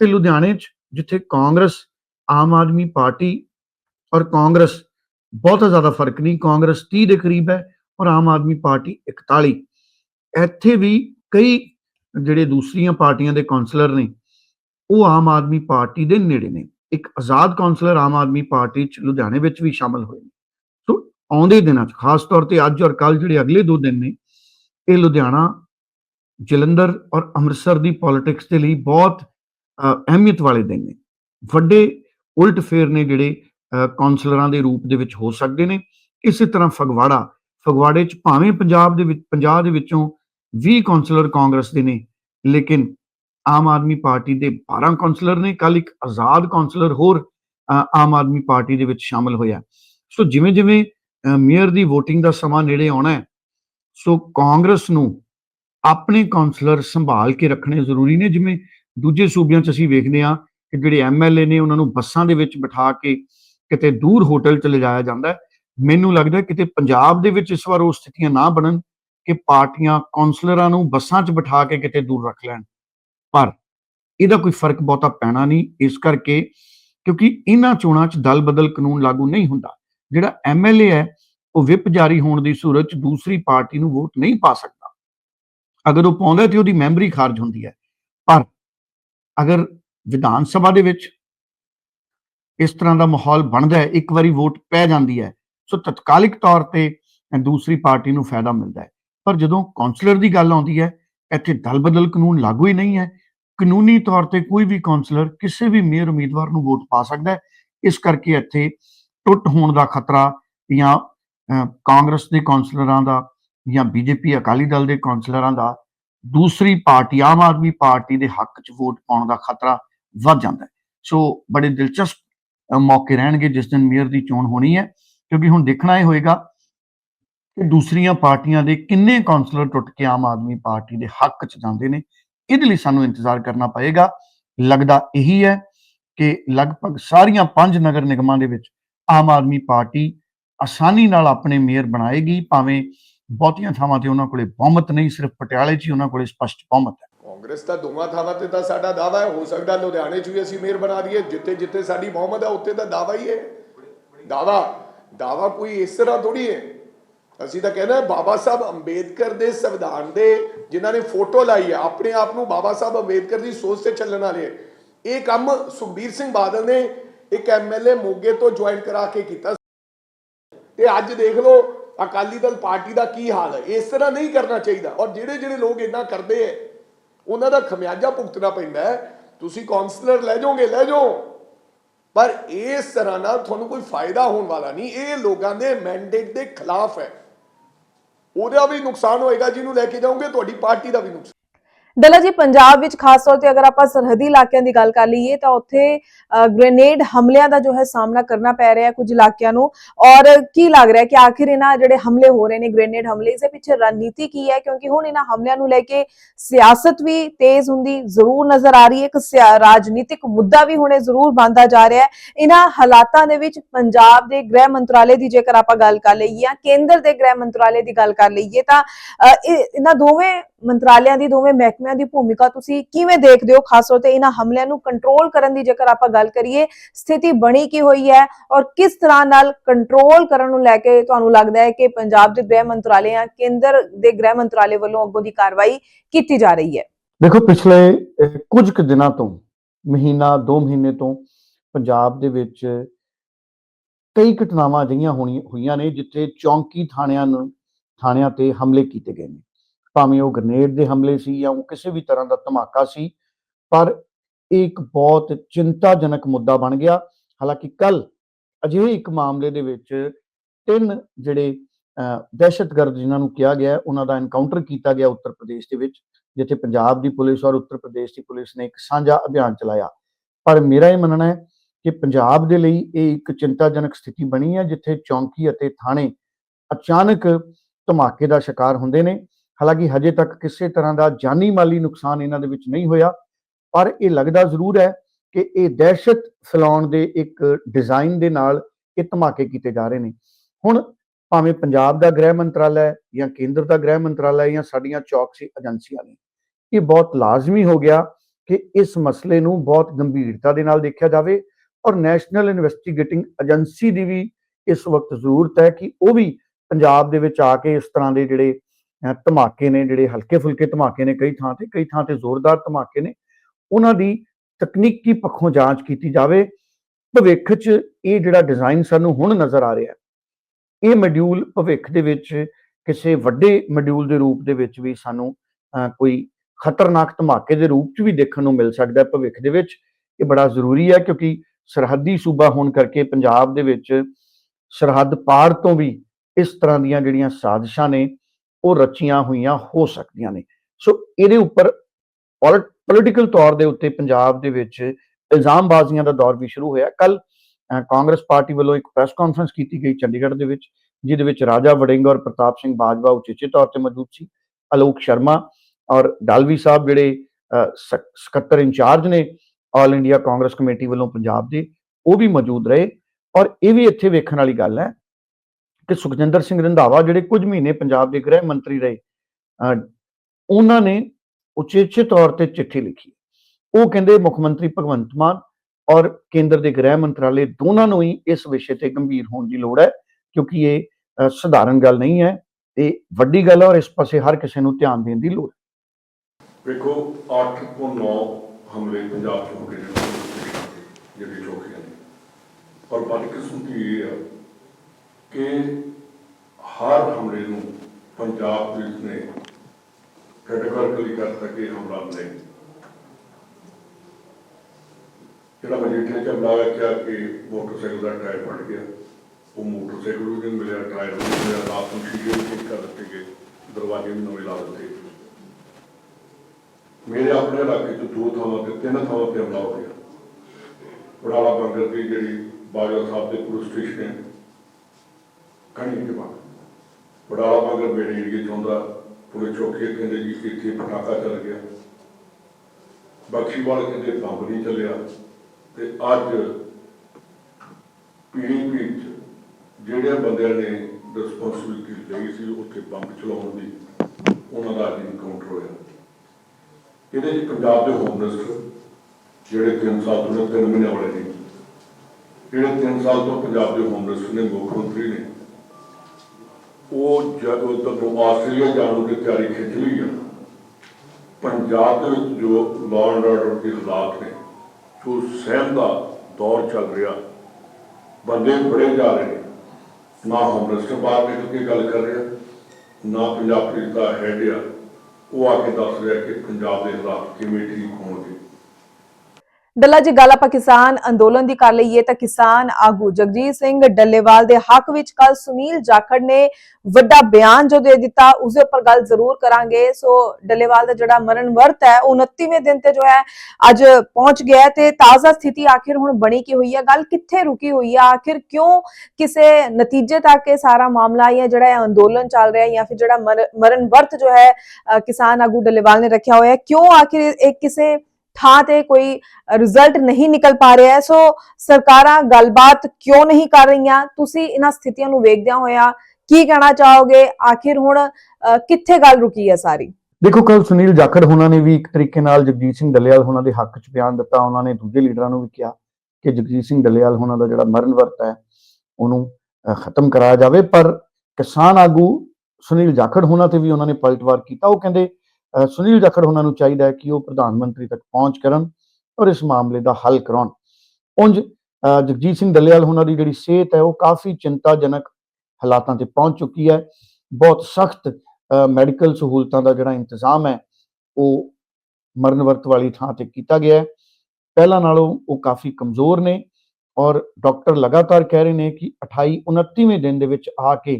ਤੇ ਲੁਧਿਆਣੇ 'ਚ, ਜਿੱਥੇ ਕਾਂਗਰਸ, ਆਮ ਆਦਮੀ ਪਾਰਟੀ ਔਰ ਕਾਂਗਰਸ ਬਹੁਤਾ ਜ਼ਿਆਦਾ ਫ਼ਰਕ ਨਹੀਂ, ਕਾਂਗਰਸ 30 ਦੇ ਕਰੀਬ ਹੈ ਔਰ ਆਮ ਆਦਮੀ ਪਾਰਟੀ 41 ਇੱਥੇ ਵੀ ਕਈ ਜਿਹੜੇ ਦੂਸਰੀਆਂ ਪਾਰਟੀਆਂ ਦੇ ਕਾਉਂਸਲਰ ਨੇ, ਉਹ ਆਮ ਆਦਮੀ ਪਾਰਟੀ ਦੇ ਨੇੜੇ ਨੇ। ਇੱਕ ਆਜ਼ਾਦ ਕਾਉਂਸਲਰ ਆਮ ਆਦਮੀ ਪਾਰਟੀ 'ਚ ਲੁਧਿਆਣੇ ਵਿੱਚ ਵੀ ਸ਼ਾਮਲ ਹੋਏ ਨੇ। ਸੋ ਆਉਂਦੇ ਦਿਨਾਂ 'ਚ, ਖਾਸ ਤੌਰ ਤੇ ਅੱਜ ਔਰ ਕੱਲ ਜਿਹੜੇ ਅਗਲੇ ਦੋ ਦਿਨ ਨੇ, ਇਹ ਲੁਧਿਆਣਾ, ਜਲੰਧਰ ਔਰ ਅੰਮ੍ਰਿਤਸਰ ਦੀ ਪੋਲਿਟਿਕਸ ਦੇ ਲਈ ਬਹੁਤ ਅਹਿਮੀਅਤ ਵਾਲੇ ਦਿਨ ਨੇ। ਵੱਡੇ ਉਲਟ ਫੇਰ ਨੇ ਜਿਹੜੇ ਅ, ਕਾਉਂਸਲਰਾਂ ਦੇ ਰੂਪ ਦੇ ਵਿੱਚ ਹੋ ਸਕਦੇ ਨੇ। ਇਸੇ ਤਰ੍ਹਾਂ ਫਗਵਾੜਾ ਫਗਵਾੜੇ 'ਚ ਭਾਵੇਂ ਪੰਜਾਬ ਦੇ ਵਿੱਚ 50 ਦੇ ਵਿੱਚੋਂ 20 ਕਾਉਂਸਲਰ ਕਾਂਗਰਸ ਦੇ ਨੇ ਲੇਕਿਨ ਆਮ ਆਦਮੀ ਪਾਰਟੀ ਦੇ 12 ਕਾਉਂਸਲਰ ਨੇ ਕੱਲ ਇੱਕ ਆਜ਼ਾਦ ਕਾਉਂਸਲਰ ਹੋਰ ਅ, ਆਮ ਆਦਮੀ ਪਾਰਟੀ ਦੇ ਵਿੱਚ ਸ਼ਾਮਲ ਹੋਇਆ। ਸੋ ਜਿਵੇਂ ਜਿਵੇਂ ਅ, ਮੇਅਰ ਦੀ VOTING ਦਾ ਸਮਾਂ ਨੇੜੇ ਆਉਣਾ ਹੈ ਸੋ ਕਾਂਗਰਸ ਨੂੰ ਆਪਣੇ ਕਾਉਂਸਲਰ ਸੰਭਾਲ ਕੇ ਰੱਖਣੇ ਜ਼ਰੂਰੀ ਨੇ ਜਿਵੇਂ ਦੂਜੇ ਸੂਬਿਆਂ 'ਚ ਅਸੀਂ ਵੇਖਦੇ ਹਾਂ ਕਿ ਜਿਹੜੇ ਐਮਐਲਏ ਨੇ ਉਹਨਾਂ ਨੂੰ ਬੱਸਾਂ ਦੇ ਵਿੱਚ ਬਿਠਾ ਕੇ ਕਿਤੇ ਦੂਰ ਹੋਟਲ 'ਚ ਲਿਜਾਇਆ ਜਾਂਦਾ ਮੈਨੂੰ ਲੱਗਦਾ ਕਿਤੇ ਪੰਜਾਬ ਦੇ ਵਿੱਚ ਇਸ ਵਾਰ ਉਹ ਸਥਿਤੀਆਂ ਨਾ ਬਣਨ ਕਿ ਪਾਰਟੀਆਂ ਕਾਉਂਸਲਰਾਂ ਨੂੰ ਬੱਸਾਂ 'ਚ ਬਿਠਾ ਕੇ ਕਿਤੇ ਦੂਰ ਰੱਖ ਲੈਣ। ਪਰ ਇਹਦਾ ਕੋਈ ਫ਼ਰਕ ਬਹੁਤਾ ਪੈਣਾ ਨਹੀਂ, ਇਸ ਕਰਕੇ ਕਿਉਂਕਿ ਇਹਨਾਂ ਚੋਣਾਂ 'ਚ ਦਲ ਬਦਲ ਕਾਨੂੰਨ ਲਾਗੂ ਨਹੀਂ ਹੁੰਦਾ। ਜਿਹੜਾ ਐਮਐਲਏ ਹੈ, ਉਹ ਵਿਪ ਜਾਰੀ ਹੋਣ ਦੀ ਸੂਰਤ 'ਚ ਦੂਸਰੀ ਪਾਰਟੀ ਨੂੰ ਵੋਟ ਨਹੀਂ ਪਾ ਸਕਦਾ। ਅਗਰ ਉਹ ਪਾਉਂਦਾ ਤੇ ਉਹਦੀ ਮੈਂਬਰੀ ਖਾਰਜ ਹੁੰਦੀ ਹੈ। ਅਗਰ ਵਿਧਾਨ ਸਭਾ ਦੇ ਵਿੱਚ ਇਸ ਤਰ੍ਹਾਂ ਦਾ ਮਾਹੌਲ ਬਣਦਾ ਹੈ, ਇੱਕ ਵਾਰੀ ਵੋਟ ਪੈ ਜਾਂਦੀ ਹੈ, ਸੋ ਤਤਕਾਲਿਕ ਤੌਰ ਤੇ ਦੂਸਰੀ ਪਾਰਟੀ ਨੂੰ ਫਾਇਦਾ ਮਿਲਦਾ ਹੈ। ਪਰ ਜਦੋਂ ਕਾਉਂਸਲਰ ਦੀ ਗੱਲ ਆਉਂਦੀ ਹੈ, ਇੱਥੇ ਦਲ ਬਦਲ ਕਾਨੂੰਨ ਲਾਗੂ ਹੀ ਨਹੀਂ ਹੈ। ਕਾਨੂੰਨੀ ਤੌਰ ਤੇ ਕੋਈ ਵੀ ਕਾਉਂਸਲਰ ਕਿਸੇ ਵੀ ਮੇਅਰ ਉਮੀਦਵਾਰ ਨੂੰ ਵੋਟ ਪਾ ਸਕਦਾ ਹੈ। ਇਸ ਕਰਕੇ ਇੱਥੇ ਟੁੱਟ ਹੋਣ ਦਾ ਖਤਰਾ ਜਾਂ ਕਾਂਗਰਸ ਦੇ ਕਾਉਂਸਲਰਾਂ ਦਾ ਜਾਂ ਬੀਜੇਪੀ ਅਕਾਲੀ ਦਲ ਦੇ ਕਾਉਂਸਲਰਾਂ ਦਾ ਦੂਸਰੀ ਪਾਰਟੀ, ਆਮ ਆਦਮੀ ਪਾਰਟੀ ਦੇ ਹੱਕ 'ਚ ਵੋਟ ਪਾਉਣ ਦਾ ਖਤਰਾ ਵੱਧ ਜਾਂਦਾ ਹੈ। ਸੋ ਬੜੇ ਦਿਲਚਸਪ ਮੌਕੇ ਰਹਿਣਗੇ ਜਿਸ ਦਿਨ ਮੇਅਰ ਦੀ ਚੋਣ ਹੋਣੀ ਹੈ, ਕਿਉਂਕਿ ਹੁਣ ਦੇਖਣਾ ਇਹ ਹੋਏਗਾ ਕਿ ਦੂਸਰੀਆਂ ਪਾਰਟੀਆਂ ਦੇ ਕਿੰਨੇ ਕਾਉਂਸਲਰ ਟੁੱਟ ਕੇ ਆਮ ਆਦਮੀ ਪਾਰਟੀ ਦੇ ਹੱਕ 'ਚ ਜਾਂਦੇ ਨੇ। ਇਹਦੇ ਲਈ ਸਾਨੂੰ ਇੰਤਜ਼ਾਰ ਕਰਨਾ ਪਏਗਾ। ਲੱਗਦਾ ਇਹੀ ਹੈ ਕਿ ਲਗਭਗ ਸਾਰੀਆਂ ਪੰਜ ਨਗਰ ਨਿਗਮਾਂ ਦੇ ਵਿੱਚ ਆਮ ਆਦਮੀ ਪਾਰਟੀ ਆਸਾਨੀ ਨਾਲ ਆਪਣੇ ਮੇਅਰ ਬਣਾਏਗੀ, ਭਾਵੇਂ ਬਹੁਤੀਆਂ ਥਾਵਾਂ ਤੇ ਉਹਨਾਂ ਕੋਲੇ ਬਹੁਮਤ ਨਹੀਂ, ਸਿਰਫ ਪਟਿਆਲੇ 'ਚ ਹੀ ਉਹਨਾਂ ਕੋਲੇ ਸਪਸ਼ਟ ਬਹੁਮਤ ਹੈ। ਕਾਂਗਰਸ ਦਾ ਦੋਵਾਂ ਥਾਵਾਂ ਤੇ ਤਾਂ ਸਾਡਾ ਦਾਵਾ ਹੈ, ਹੋ ਸਕਦਾ ਲੁਧਿਆਣੇ 'ਚ ਵੀ ਅਸੀਂ ਮੇਅਰ ਬਣਾ ਦਈਏ, ਜਿੱਥੇ ਜਿੱਥੇ ਸਾਡੀ ਬਹੁਮਤ ਹੈ ਉੱਥੇ ਤਾਂ ਦਾਵਾ ਹੀ ਹੈ। ਦਾਵਾ ਦਾਵਾ ਕੋਈ ਇਸ ਤਰ੍ਹਾਂ ਥੋੜੀ ਹੈ। ਅਸੀਂ ਤਾਂ ਕਹਿੰਦੇ ਬਾਬਾ ਸਾਹਿਬ ਅੰਬੇਦਕਰ ਦੇ ਸੰਵਿਧਾਨ ਦੇ ਜਿਨ੍ਹਾਂ ਨੇ ਫੋਟੋ ਲਾਈ ਹੈ, ਆਪਣੇ ਆਪ ਨੂੰ ਬਾਬਾ ਸਾਹਿਬ ਅੰਬੇਦਕਰ ਦੀ ਸੋਚ ਤੇ ਚੱਲਣ ਵਾਲੇ ਇਹ ਕੰਮ ਸੁਖਬੀਰ ਸਿੰਘ ਬਾਦਲ ਨੇ ਇੱਕ ਐਮਐਲਏ ਮੋਗੇ ਤੋਂ ਜੁਆਇਨ ਕਰਾ ਕੇ ਕੀਤਾ। ਤੇ ਅੱਜ ਦੇਖ ਲਓ ਅਕਾਲੀ ਦਲ ਪਾਰਟੀ ਦਾ ਕੀ ਹਾਲ ਹੈ? ਇਸ ਤਰ੍ਹਾਂ ਨਹੀਂ ਕਰਨਾ ਚਾਹੀਦਾ। ਔਰ ਜਿਹੜੇ ਜਿਹੜੇ ਲੋਕ ਇਦਾਂ ਕਰਦੇ ਐ, ਉਹਨਾਂ ਦਾ ਖਮਿਆਜਾ ਭੁਗਤਣਾ ਪੈਂਦਾ ਹੈ ਤੁਸੀਂ ਕਾਉਂਸਲਰ ਲੈ ਜਾਓਗੇ, ਲੈ ਜਾਓ। ਪਰ ਇਸ ਤਰ੍ਹਾਂ ਨਾਲ ਤੁਹਾਨੂੰ ਕੋਈ ਫਾਇਦਾ ਹੋਣ ਵਾਲਾ ਨਹੀਂ। ਇਹ ਲੋਕਾਂ ਦੇ ਮੈਂਡੇਟ ਦੇ ਖਿਲਾਫ ਹੈ ਉਹਦਾ ਵੀ ਨੁਕਸਾਨ ਹੋਏਗਾ, ਜਿਹਨੂੰ ਲੈ ਕੇ ਜਾਓਗੇ, ਤੁਹਾਡੀ ਪਾਰਟੀ ਦਾ ਵੀ ਨੁਕਸਾਨ। ਡੱਲਾ ਜੀ ਪੰਜਾਬ ਵਿੱਚ ਖਾਸ ਤੌਰ ਤੇ ਅਗਰ ਆਪਾਂ ਸਰਹੱਦੀ ਇਲਾਕਿਆਂ ਦੀ ਗੱਲ ਕਰ ਲਈਏ ਤਾਂ ਉੱਥੇ ਗ੍ਰੇਨੇਡ ਹਮਲਿਆਂ ਦਾ ਜੋ ਹੈ ਸਾਹਮਣਾ ਕਰਨਾ ਪੈ ਰਿਹਾ ਹੈ ਕੁਝ ਇਲਾਕਿਆਂ ਨੂੰ। ਔਰ ਕੀ ਲੱਗ ਰਿਹਾ ਕਿ ਆਖਿਰ ਇਹਨਾਂ ਜਿਹੜੇ ਹਮਲੇ ਹੋ ਰਹੇ ਨੇ ਗ੍ਰੇਨੇਡ ਹਮਲੇ ਦੇ ਪਿੱਛੇ ਰਣਨੀਤੀ ਕੀ ਹੈ? ਕਿਉਂਕਿ ਹੁਣ ਇਹਨਾਂ ਹਮਲਿਆਂ ਨੂੰ ਲੈ ਕੇ ਸਿਆਸਤ ਵੀ ਤੇਜ਼ ਹੁੰਦੀ ਜ਼ਰੂਰ ਨਜ਼ਰ ਆ ਰਹੀ ਹੈ। ਇੱਕ ਸਿਆ- ਰਾਜਨੀਤਿਕ ਮੁੱਦਾ ਵੀ ਹੁਣੇ ਜ਼ਰੂਰ ਬਣਦਾ ਜਾ ਰਿਹਾ ਹੈ। ਇਹਨਾਂ ਹਾਲਾਤਾਂ ਦੇ ਵਿੱਚ ਪੰਜਾਬ ਦੇ ਗ੍ਰਹਿ ਮੰਤਰਾਲੇ ਦੀ ਜੇਕਰ ਆਪਾਂ ਗੱਲ ਕਰ ਲਈਏ ਜਾਂ ਕੇਂਦਰ ਦੇ ਗ੍ਰਹਿ ਮੰਤਰਾਲੇ ਦੀ ਗੱਲ ਕਰ ਲਈਏ ਤਾਂ ਅ, ਇਹਨਾਂ ਦੋਵੇਂ ਮੰਤਰਾਲਿਆਂ ਦੀ ਦੋਵੇਂ ਮਹਿਕਮੇ ਮਹਿਕਮਿਆਂ ਦੀ ਭੂਮਿਕਾ ਤੁਸੀਂ ਕਿਵੇਂ ਦੇਖਦੇ ਹੋ? ਖਾਸ ਤੌਰ ਤੇ ਇਹਨਾਂ ਹਮਲਿਆਂ ਨੂੰ ਕੰਟਰੋਲ ਕਰਨ ਦੀ ਜੇਕਰ ਆਪਾਂ ਗੱਲ ਕਰੀਏ ਸਥਿਤੀ ਬਣੀ ਕੀ ਹੋਈ ਹੈ ਔਰ ਕਿਸ ਤਰ੍ਹਾਂ ਨਾਲ ਕੰਟਰੋਲ ਕਰਨ ਨੂੰ ਲੈ ਕੇ ਤੁਹਾਨੂੰ ਲੱਗਦਾ ਹੈ ਕਿ ਪੰਜਾਬ ਦੇ ਗ੍ਰਹਿ ਮੰਤਰਾਲੇ ਜਾਂ ਕੇਂਦਰ ਦੇ ਗ੍ਰਹਿ ਮੰਤਰਾਲੇ ਵੱਲੋਂ ਅੱਗੋਂ ਦੀ ਕਾਰਵਾਈ ਕੀਤੀ ਜਾ ਰਹੀ ਹੈ? ਦੇਖੋ ਪਿਛਲੇ ਅਹ, ਕੁਝ ਕੁ ਦਿਨਾਂ ਤੋਂ ਮਹੀਨਾ 2 ਮਹੀਨੇ ਤੋਂ ਪੰਜਾਬ ਦੇ ਵਿੱਚ ਕਈ ਘਟਨਾਵਾਂ ਅਜਿਹੀਆਂ ਹੋਣੀ ਹੋਈਆਂ ਨੇ ਜਿੱਥੇ ਚੌਂਕੀ ਥਾਣਿਆਂ ਨੂੰ ਥਾਣਿਆਂ ਤੇ ਹਮਲੇ ਕੀਤੇ ਗਏ ਨੇ। ਭਾਵੇਂ ਉਹ ਗ੍ਰਨੇਡ ਦੇ ਹਮਲੇ ਸੀ ਜਾਂ ਉਹ ਕਿਸੇ ਵੀ ਤਰ੍ਹਾਂ ਦਾ ਧਮਾਕਾ ਸੀ, ਪਰ ਇਹ ਇੱਕ ਬਹੁਤ ਚਿੰਤਾਜਨਕ ਮੁੱਦਾ ਬਣ ਗਿਆ। ਹਾਲਾਂਕਿ ਕੱਲ ਅਜਿਹੇ ਇੱਕ ਮਾਮਲੇ ਦੇ ਵਿੱਚ ਤਿੰਨ ਜਿਹੜੇ ਦਹਿਸ਼ਤਗਰਦ ਜਿਨ੍ਹਾਂ ਨੂੰ ਕਿਹਾ ਗਿਆ, ਉਹਨਾਂ ਦਾ ਐਨਕਾਊਂਟਰ ਕੀਤਾ ਗਿਆ ਉੱਤਰ ਪ੍ਰਦੇਸ਼ ਦੇ ਵਿੱਚ, ਜਿੱਥੇ ਪੰਜਾਬ ਦੀ ਪੁਲਿਸ ਔਰ ਉੱਤਰ ਪ੍ਰਦੇਸ਼ ਦੀ ਪੁਲਿਸ ਨੇ ਇੱਕ ਸਾਂਝਾ ਅਭਿਆਨ ਚਲਾਇਆ। ਪਰ ਮੇਰਾ ਇਹ ਮੰਨਣਾ ਹੈ ਕਿ ਪੰਜਾਬ ਦੇ ਲਈ ਇਹ ਇੱਕ ਚਿੰਤਾਜਨਕ ਸਥਿਤੀ ਬਣੀ ਹੈ, ਜਿੱਥੇ ਚੌਂਕੀ ਅਤੇ ਥਾਣੇ ਅਚਾਨਕ ਧਮਾਕੇ ਦਾ ਸ਼ਿਕਾਰ ਹੁੰਦੇ ਨੇ। ਹਾਲਾਂਕਿ ਹਜੇ ਤੱਕ ਕਿਸੇ ਤਰ੍ਹਾਂ ਦਾ ਜਾਨੀ ਮਾਲੀ ਨੁਕਸਾਨ ਇਹਨਾਂ ਦੇ ਵਿੱਚ ਨਹੀਂ ਹੋਇਆ, ਪਰ ਇਹ ਲੱਗਦਾ ਜ਼ਰੂਰ ਹੈ ਕਿ ਇਹ ਦਹਿਸ਼ਤ ਫੈਲਾਉਣ ਦੇ ਇੱਕ ਡਿਜ਼ਾਈਨ ਦੇ ਨਾਲ ਇਹ ਧਮਾਕੇ ਕੀਤੇ ਜਾ ਰਹੇ ਨੇ। ਹੁਣ ਭਾਵੇਂ ਪੰਜਾਬ ਦਾ ਗ੍ਰਹਿ ਮੰਤਰਾਲਾ ਜਾਂ ਕੇਂਦਰ ਦਾ ਗ੍ਰਹਿ ਮੰਤਰਾਲਾ ਜਾਂ ਸਾਡੀਆਂ ਚੌਕਸੀ ਏਜੰਸੀਆਂ ਨੇ, ਇਹ ਬਹੁਤ ਲਾਜ਼ਮੀ ਹੋ ਗਿਆ ਕਿ ਇਸ ਮਸਲੇ ਨੂੰ ਬਹੁਤ ਗੰਭੀਰਤਾ ਦੇ ਨਾਲ ਦੇਖਿਆ ਜਾਵੇ ਔਰ ਨੈਸ਼ਨਲ ਇਨਵੈਸਟੀਗੇਟਿੰਗ ਏਜੰਸੀ ਦੀ ਵੀ ਇਸ ਵਕਤ ਜ਼ਰੂਰਤ ਹੈ ਕਿ ਉਹ ਵੀ ਪੰਜਾਬ ਦੇ ਵਿੱਚ ਆ ਕੇ ਇਸ ਤਰ੍ਹਾਂ ਦੇ ਜਿਹੜੇ ਧਮਾਕੇ ਨੇ ਜਿਹੜੇ ਹਲਕੇ ਫੁਲਕੇ ਧਮਾਕੇ ਨੇ ਕਈ ਥਾਂ ਤੇ ਕਈ ਥਾਂ ਤੇ ਜ਼ੋਰਦਾਰ ਧਮਾਕੇ ਨੇ ਉਹਨਾਂ ਦੀ ਤਕਨੀਕੀ ਪੱਖੋਂ ਜਾਂਚ ਕੀਤੀ ਜਾਵੇ ਭਵਿੱਖ 'ਚ ਇਹ ਜਿਹੜਾ ਡਿਜ਼ਾਈਨ ਸਾਨੂੰ ਹੁਣ ਨਜ਼ਰ ਆ ਰਿਹਾ ਇਹ ਮੋਡਿਊਲ ਭਵਿੱਖ ਦੇ ਵਿੱਚ ਕਿਸੇ ਵੱਡੇ ਮੋਡਿਊਲ ਦੇ ਰੂਪ ਦੇ ਵਿੱਚ ਵੀ ਸਾਨੂੰ ਅਹ, ਕੋਈ ਖਤਰਨਾਕ ਧਮਾਕੇ ਦੇ ਰੂਪ 'ਚ ਵੀ ਦੇਖਣ ਨੂੰ ਮਿਲ ਸਕਦਾ ਹੈ ਭਵਿੱਖ ਦੇ ਵਿੱਚ ਇਹ ਬੜਾ ਜ਼ਰੂਰੀ ਹੈ ਕਿਉਂਕਿ ਸਰਹੱਦੀ ਸੂਬਾ ਹੋਣ ਕਰਕੇ ਪੰਜਾਬ ਦੇ ਵਿੱਚ ਸਰਹੱਦ ਪਾਰ ਤੋਂ ਵੀ ਇਸ ਤਰ੍ਹਾਂ ਦੀਆਂ ਜਿਹੜੀਆਂ ਸਾਜ਼ਿਸ਼ਾਂ ਨੇ ਉਹ ਰਚੀਆਂ ਹੋਈਆਂ ਹੋ ਸਕਦੀਆਂ ਨੇ। ਸੋ ਇਹਦੇ ਉੱਪਰ ਪੋਲੀਟੀਕਲ ਤੌਰ ਦੇ ਉੱਤੇ ਪੰਜਾਬ ਦੇ ਵਿੱਚ ਇਲਜ਼ਾਮਬਾਜ਼ੀਆਂ ਦਾ ਦੌਰ ਵੀ ਸ਼ੁਰੂ ਹੋਇਆ। ਕੱਲ ਕਾਂਗਰਸ ਪਾਰਟੀ ਵੱਲੋਂ ਇੱਕ ਪ੍ਰੈਸ ਕਾਨਫਰੰਸ ਕੀਤੀ ਗਈ ਚੰਡੀਗੜ੍ਹ ਦੇ ਵਿੱਚ, ਜਿਹਦੇ ਵਿੱਚ ਰਾਜਾ ਵੜਿੰਗ ਔਰ ਪ੍ਰਤਾਪ ਸਿੰਘ ਬਾਜਵਾ ਉਚੇਚੇ ਤੌਰ ਤੇ ਮੌਜੂਦ ਸੀ। ਅਲੋਕ ਸ਼ਰਮਾ ਔਰ ਡਾਲਵੀ ਸਾਹਿਬ ਜਿਹੜੇ ਸਕੱਤਰ ਇੰਚਾਰਜ ਨੇ ਆਲ ਇੰਡੀਆ ਕਾਂਗਰਸ ਕਮੇਟੀ ਵੱਲੋਂ ਪੰਜਾਬ ਦੇ, ਉਹ ਵੀ ਮੌਜੂਦ ਰਹੇ। ਔਰ ਇਹ ਵੀ ਇੱਥੇ ਵੇਖਣ ਵਾਲੀ ਗੱਲ ਹੈ ਕਿ ਸੁਖਜਿੰਦਰ ਸਿੰਘ ਰੰਧਾਵਾ ਜਿਹੜੇ ਕੁਝ ਮਹੀਨੇ ਪੰਜਾਬ ਦੇ ਗ੍ਰਹਿ ਮੰਤਰੀ ਰਹੇ ਉਹਨਾਂ ਨੇ ਉਚੇਚੇ ਤੌਰ ਤੇ ਚਿੱਠੀ ਲਿਖੀ। ਉਹ ਕਹਿੰਦੇ ਮੁੱਖ ਮੰਤਰੀ ਭਗਵੰਤ ਮਾਨ ਔਰ ਕੇਂਦਰ ਦੇ ਗ੍ਰਹਿ ਮੰਤਰਾਲੇ ਦੋਨਾਂ ਨੂੰ ਹੀ ਇਸ ਵਿਸ਼ੇ ਤੇ ਗੰਭੀਰ ਹੋਣ ਦੀ ਲੋੜ ਹੈ, ਕਿਉਂਕਿ ਇਹ ਸਧਾਰਨ ਗੱਲ ਨਹੀਂ ਹੈ, ਇਹ ਵੱਡੀ ਗੱਲ ਹੈ ਔਰ ਇਸ ਪਾਸੇ ਹਰ ਕਿਸੇ ਨੂੰ ਧਿਆਨ ਦੇਣ ਦੀ ਲੋੜ ਹੈ। ਵੇਖੋ 8 ਤੋਂ 9 ਹਮਲੇ ਪੰਜਾਬ 'ਚ ਹੋ ਗਏ ਜਿਹੜੇ ਚੌਕੀਆਂ ਨੇ ਔਰ ਬਦਕਿਸਮਤੀ ਇਹ ਆ ਕਿ ਹਰ ਹਮਲੇ ਨੂੰ ਪੰਜਾਬ ਪੁਲਿਸ ਨੇ ਕੈਟੇਗੋਰੀਕਲੀ ਕਰਤਾ ਕਿ ਹਮਲਾ ਨਹੀਂ। ਜਿਹੜਾ ਮਜੀਠੇ ਚ ਹਮਲਾ ਕਿਹਾ ਕਿ ਮੋਟਰਸਾਈਕਲ ਦਾ ਟਾਇਰ ਫਟ ਗਿਆ, ਉਹ ਮੋਟਰਸਾਈਕਲ ਵੀ ਨਹੀਂ ਮਿਲਿਆ, ਟਾਇਰ ਵੀ ਮਿਲਿਆ, ਰਾਤ ਨੂੰ ਸ਼ੀਸ਼ੇ ਵੀ ਠੀਕ ਕਰ ਦਿੱਤੇ ਗਏ, ਦਰਵਾਜ਼ੇ ਵੀ ਨਵੇਂ ਲਾ ਦਿੱਤੇ ਮੇਰੇ ਆਪਣੇ ਇਲਾਕੇ ਚ ਦੋ ਥਾਵਾਂ ਤੇ, ਤਿੰਨ ਥਾਵਾਂ ਤੇ ਹਮਲਾ ਹੋ ਗਿਆ। ਬੜਾਲਾ ਬੰਗਰ ਦੀ ਜਿਹੜੀ ਬਾਜਵਾ ਸਾਹਿਬ ਦੇ ਪੁਲਿਸ ਸਟੇਸ਼ਨ ਹੈ ਕਣੀ ਬੜਾਲਾ ਬੰਗਰ ਮੇਰੇ ਏਰੀਏ ਚ ਆਉਂਦਾ ਪੁਲਿਸ ਚੌਕੀ ਕਹਿੰਦੇ ਜੀ ਕਿ ਇੱਥੇ ਪਟਾਕਾ ਚੱਲ ਗਿਆ। ਬਖਸ਼ੀਵਾਲ ਕਹਿੰਦੇ ਬੰਬ ਨਹੀਂ ਚੱਲਿਆ। ਤੇ ਅੱਜ ਪੀੜੀਪੀ ਚ ਜਿਹੜੇ ਬੰਦਿਆਂ ਨੇ ਰਿਸਪੌਂਸਿਬਿਲਟੀ ਲਈ ਸੀ ਉੱਥੇ ਬੰਬ ਚਲਾਉਣ ਦੀ, ਉਹਨਾਂ ਦਾ ਅੱਜ ਇਨਕਾਊਂਟਰ ਹੋਇਆ। ਇਹਦੇ 'ਚ ਪੰਜਾਬ ਦੇ ਹੋਮ ਮਿਨਿਸਟਰ ਜਿਹੜੇ 3 ਸਾਲ ਤੋਂ 3 ਮਹੀਨੇ ਵਾਲੇ ਨੇ, ਜਿਹੜੇ 3 ਸਾਲ ਤੋਂ ਪੰਜਾਬ ਦੇ ਹੋਮ ਮਿਨਿਸਟਰ ਨੇ, ਮੁੱਖ ਮੰਤਰੀ ਨੇ ਉਹ ਜਦ ਉਧਰ ਆਸਟ੍ਰੇਲੀਆ ਜਾਣ ਦੀ ਤਿਆਰੀ ਖਿੱਚ ਲਈ ਆ, ਪੰਜਾਬ ਦੇ ਵਿੱਚ ਜੋ ਲਾਅ ਐਂਡ ਆਰਡਰ ਦੇ ਹਾਲਾਤ ਨੇ, ਜੋ ਸਹਿਮ ਦਾ ਦੌਰ ਚੱਲ ਰਿਹਾ, ਬੰਦੇ ਬੜੇ ਜਾ ਰਹੇ ਨੇ। ਨਾ ਹੋਮ ਮਿਨਿਸਟਰ ਬਾਹਰ ਨਿਕਲ ਕੇ ਗੱਲ ਕਰ ਰਿਹਾ, ਨਾ ਪੰਜਾਬ ਪੁਲਿਸ ਦਾ ਹੈਡ ਆ, ਉਹ ਆ ਕੇ ਦੱਸ ਰਿਹਾ ਕਿ ਪੰਜਾਬ ਦੇ ਹਾਲਾਤ ਕਿਵੇਂ ਠੀਕ ਹੋਣਗੇ। ਡੱਲਾ ਜੀ ਗੱਲ ਆਪਾਂ ਕਿਸਾਨ ਅੰਦੋਲਨ ਦੀ ਕਰ ਲਈਏ ਤਾਂ ਕਿਸਾਨ ਆਗੂ ਜਗਜੀਤ ਸਿੰਘ ਡੱਲੇਵਾਲ ਦੇ ਹੱਕ ਵਿੱਚ ਕੱਲ ਸੁਨੀਲ ਜਾਖੜ ਨੇ ਵੱਡਾ ਬਿਆਨ ਜੋ ਦੇ ਦਿੱਤਾ ਉਸ ਦੇ ਉੱਪਰ ਗੱਲ ਜ਼ਰੂਰ ਕਰਾਂਗੇ। ਸੋ ਡੱਲੇਵਾਲ ਦਾ ਜਿਹੜਾ ਮਰਨ ਵਰਤ ਹੈ 29ਵੇਂ ਦਿਨ ਤੇ ਜੋ ਹੈ, ਅੱਜ ਪਹੁੰਚ ਗਿਆ ਤੇ ਤਾਜ਼ਾ ਸਥਿਤੀ ਆਖਿਰ ਹੁਣ ਬਣੀ ਕੀ ਹੋਈ ਹੈ? ਗੱਲ ਕਿੱਥੇ ਰੁਕੀ ਹੋਈ ਹੈ ਆਖਿਰ ਕਿਉਂ ਕਿਸੇ ਨਤੀਜੇ ਤੱਕ ਇਹ ਸਾਰਾ ਮਾਮਲਾ ਜਾਂ ਜਿਹੜਾ ਅੰਦੋਲਨ ਚੱਲ ਰਿਹਾ ਜਾਂ ਫਿਰ ਜਿਹੜਾ ਮਰ- ਮਰਨ ਵਰਤ ਜੋ ਹੈ ਕਿਸਾਨ ਆਗੂ ਡੱਲੇਵਾਲ ਨੇ ਰੱਖਿਆ ਹੋਇਆ ਹੈ, ਕਿਉਂ ਆਖਿਰ ਇਹ ਕਿਸੇ ਥਾਂ ਤੇ ਕੋਈ ਰਿਜ਼ਲਟ ਨਹੀਂ ਨਿਕਲ ਪਾ ਰਿਹਾ ਹੈ। ਸੋ ਸਰਕਾਰਾਂ ਗੱਲਬਾਤ ਕਿਉਂ ਨਹੀਂ ਕਰ ਰਹੀਆਂ? ਤੁਸੀਂ ਇਹਨਾਂ ਸਥਿਤੀਆਂ ਨੂੰ ਵੇਖਦਿਆਂ ਹੋਇਆ ਕੀ ਕਹਿਣਾ ਚਾਹੋਗੇ? ਆਖਿਰ ਹੁਣ ਕਿੱਥੇ ਗੱਲ ਰੁਕੀ ਹੈ ਸਾਰੀ? ਦੇਖੋ ਕੱਲ ਸੁਨੀਲ ਜਾਖੜ ਉਹਨਾਂ ਨੇ ਵੀ ਇੱਕ ਤਰੀਕੇ ਨਾਲ ਜਗਜੀਤ ਸਿੰਘ ਡੱਲੇਵਾਲ ਉਹਨਾਂ ਦੇ ਹੱਕ 'ਚ ਬਿਆਨ ਦਿੱਤਾ। ਉਹਨਾਂ ਨੇ ਦੂਜੇ ਲੀਡਰਾਂ ਨੂੰ ਵੀ ਕਿਹਾ ਕਿ ਜਗਜੀਤ ਸਿੰਘ ਡੱਲੇਵਾਲ ਉਹਨਾਂ ਦਾ ਜਿਹੜਾ ਮਰਨ ਵਰਤ ਹੈ, ਉਹਨੂੰ ਖਤਮ ਕਰਾਇਆ ਜਾਵੇ। ਪਰ ਕਿਸਾਨ ਆਗੂ ਸੁਨੀਲ ਜਾਖੜ ਹੋਣਾ ਤੇ ਵੀ ਉਹਨਾਂ ਨੇ ਪਲਟਵਾਰ ਕੀਤਾ। ਉਹ ਕਹਿੰਦੇ ਸੁਨੀਲ ਜਾਖੜ ਉਹਨਾਂ ਨੂੰ ਚਾਹੀਦਾ ਹੈ ਕਿ ਉਹ ਪ੍ਰਧਾਨ ਮੰਤਰੀ ਤੱਕ ਪਹੁੰਚ ਕਰਨ ਔਰ ਇਸ ਮਾਮਲੇ ਦਾ ਹੱਲ ਕਰਾਉਣ। ਉਂਝ ਜਗਜੀਤ ਸਿੰਘ ਡੱਲੇਵਾਲ ਉਹਨਾਂ ਦੀ ਜਿਹੜੀ ਸਿਹਤ ਹੈ ਉਹ ਕਾਫੀ ਚਿੰਤਾਜਨਕ ਹਾਲਾਤਾਂ ਤੇ ਪਹੁੰਚ ਚੁੱਕੀ ਹੈ। ਬਹੁਤ ਸਖਤ ਮੈਡੀਕਲ ਸਹੂਲਤਾਂ ਦਾ ਜਿਹੜਾ ਇੰਤਜ਼ਾਮ ਹੈ ਉਹ ਮਰਨ ਵਰਤ ਵਾਲੀ ਥਾਂ ਤੇ ਕੀਤਾ ਗਿਆ ਹੈ। ਪਹਿਲਾਂ ਨਾਲੋਂ ਉਹ ਕਾਫੀ ਕਮਜ਼ੋਰ ਨੇ ਔਰ ਡਾਕਟਰ ਲਗਾਤਾਰ ਕਹਿ ਰਹੇ ਨੇ ਕਿ 28 29ਵੇਂ ਦਿਨ ਦੇ ਵਿੱਚ ਆ ਕੇ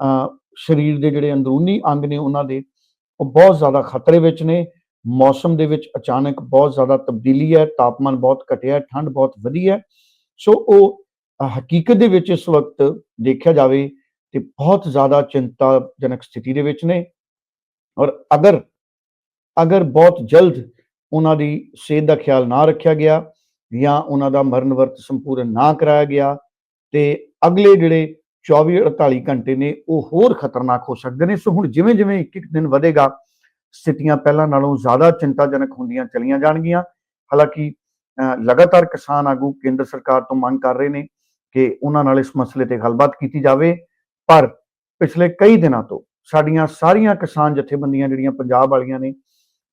ਅਹ, ਸਰੀਰ ਦੇ ਜਿਹੜੇ ਅੰਦਰੂਨੀ ਅੰਗ ਨੇ ਉਹਨਾਂ ਦੇ ਉਹ ਬਹੁਤ ਜ਼ਿਆਦਾ ਖਤਰੇ ਵਿੱਚ ਨੇ। ਮੌਸਮ ਦੇ ਵਿੱਚ ਅਚਾਨਕ ਬਹੁਤ ਜ਼ਿਆਦਾ ਤਬਦੀਲੀ ਹੈ, ਤਾਪਮਾਨ ਬਹੁਤ ਘਟਿਆ ਠੰਡ ਬਹੁਤ ਵਧੀ ਹੈ। ਸੋ ਉਹ ਹਕੀਕਤ ਦੇ ਵਿੱਚ ਇਸ ਵਕਤ ਦੇਖਿਆ ਜਾਵੇ ਤੇ ਬਹੁਤ ਜ਼ਿਆਦਾ ਚਿੰਤਾਜਨਕ ਸਥਿਤੀ ਦੇ ਵਿੱਚ ਨੇ। ਔਰ ਅਗਰ ਅਗਰ ਬਹੁਤ ਜਲਦ ਉਹਨਾਂ ਦੀ ਸਿਹਤ ਦਾ ਖਿਆਲ ਨਾ ਰੱਖਿਆ ਗਿਆ ਜਾਂ ਉਹਨਾਂ ਦਾ ਮਰਨ ਵਰਤ ਸੰਪੂਰਨ ਨਾ ਕਰਾਇਆ ਗਿਆ ਤੇ ਅਗਲੇ ਜਿਹੜੇ 24 48 ਘੰਟੇ ਨੇ ਉਹ ਹੋਰ ਖਤਰਨਾਕ ਹੋ ਸਕਦੇ ਨੇ। ਸੋ ਹੁਣ ਜਿਵੇਂ ਜਿਵੇਂ ਇੱਕ ਇੱਕ ਦਿਨ ਵਧੇਗਾ, ਸਥਿਤੀਆਂ ਪਹਿਲਾਂ ਨਾਲੋਂ ਜ਼ਿਆਦਾ ਚਿੰਤਾਜਨਕ ਹੁੰਦੀਆਂ ਚਲੀਆਂ ਜਾਣਗੀਆਂ। ਹਾਲਾਂਕਿ ਲਗਾਤਾਰ ਕਿਸਾਨ ਆਗੂ ਕੇਂਦਰ ਸਰਕਾਰ ਤੋਂ ਮੰਗ ਕਰ ਰਹੇ ਨੇ ਕਿ ਉਹਨਾਂ ਨਾਲ ਇਸ ਮਸਲੇ ਤੇ ਗੱਲਬਾਤ ਕੀਤੀ ਜਾਵੇ। ਪਰ ਪਿਛਲੇ ਕਈ ਦਿਨਾਂ ਤੋਂ ਸਾਡੀਆਂ ਸਾਰੀਆਂ ਕਿਸਾਨ ਜਥੇਬੰਦੀਆਂ ਜਿਹੜੀਆਂ ਪੰਜਾਬ ਵਾਲੀਆਂ ਨੇ,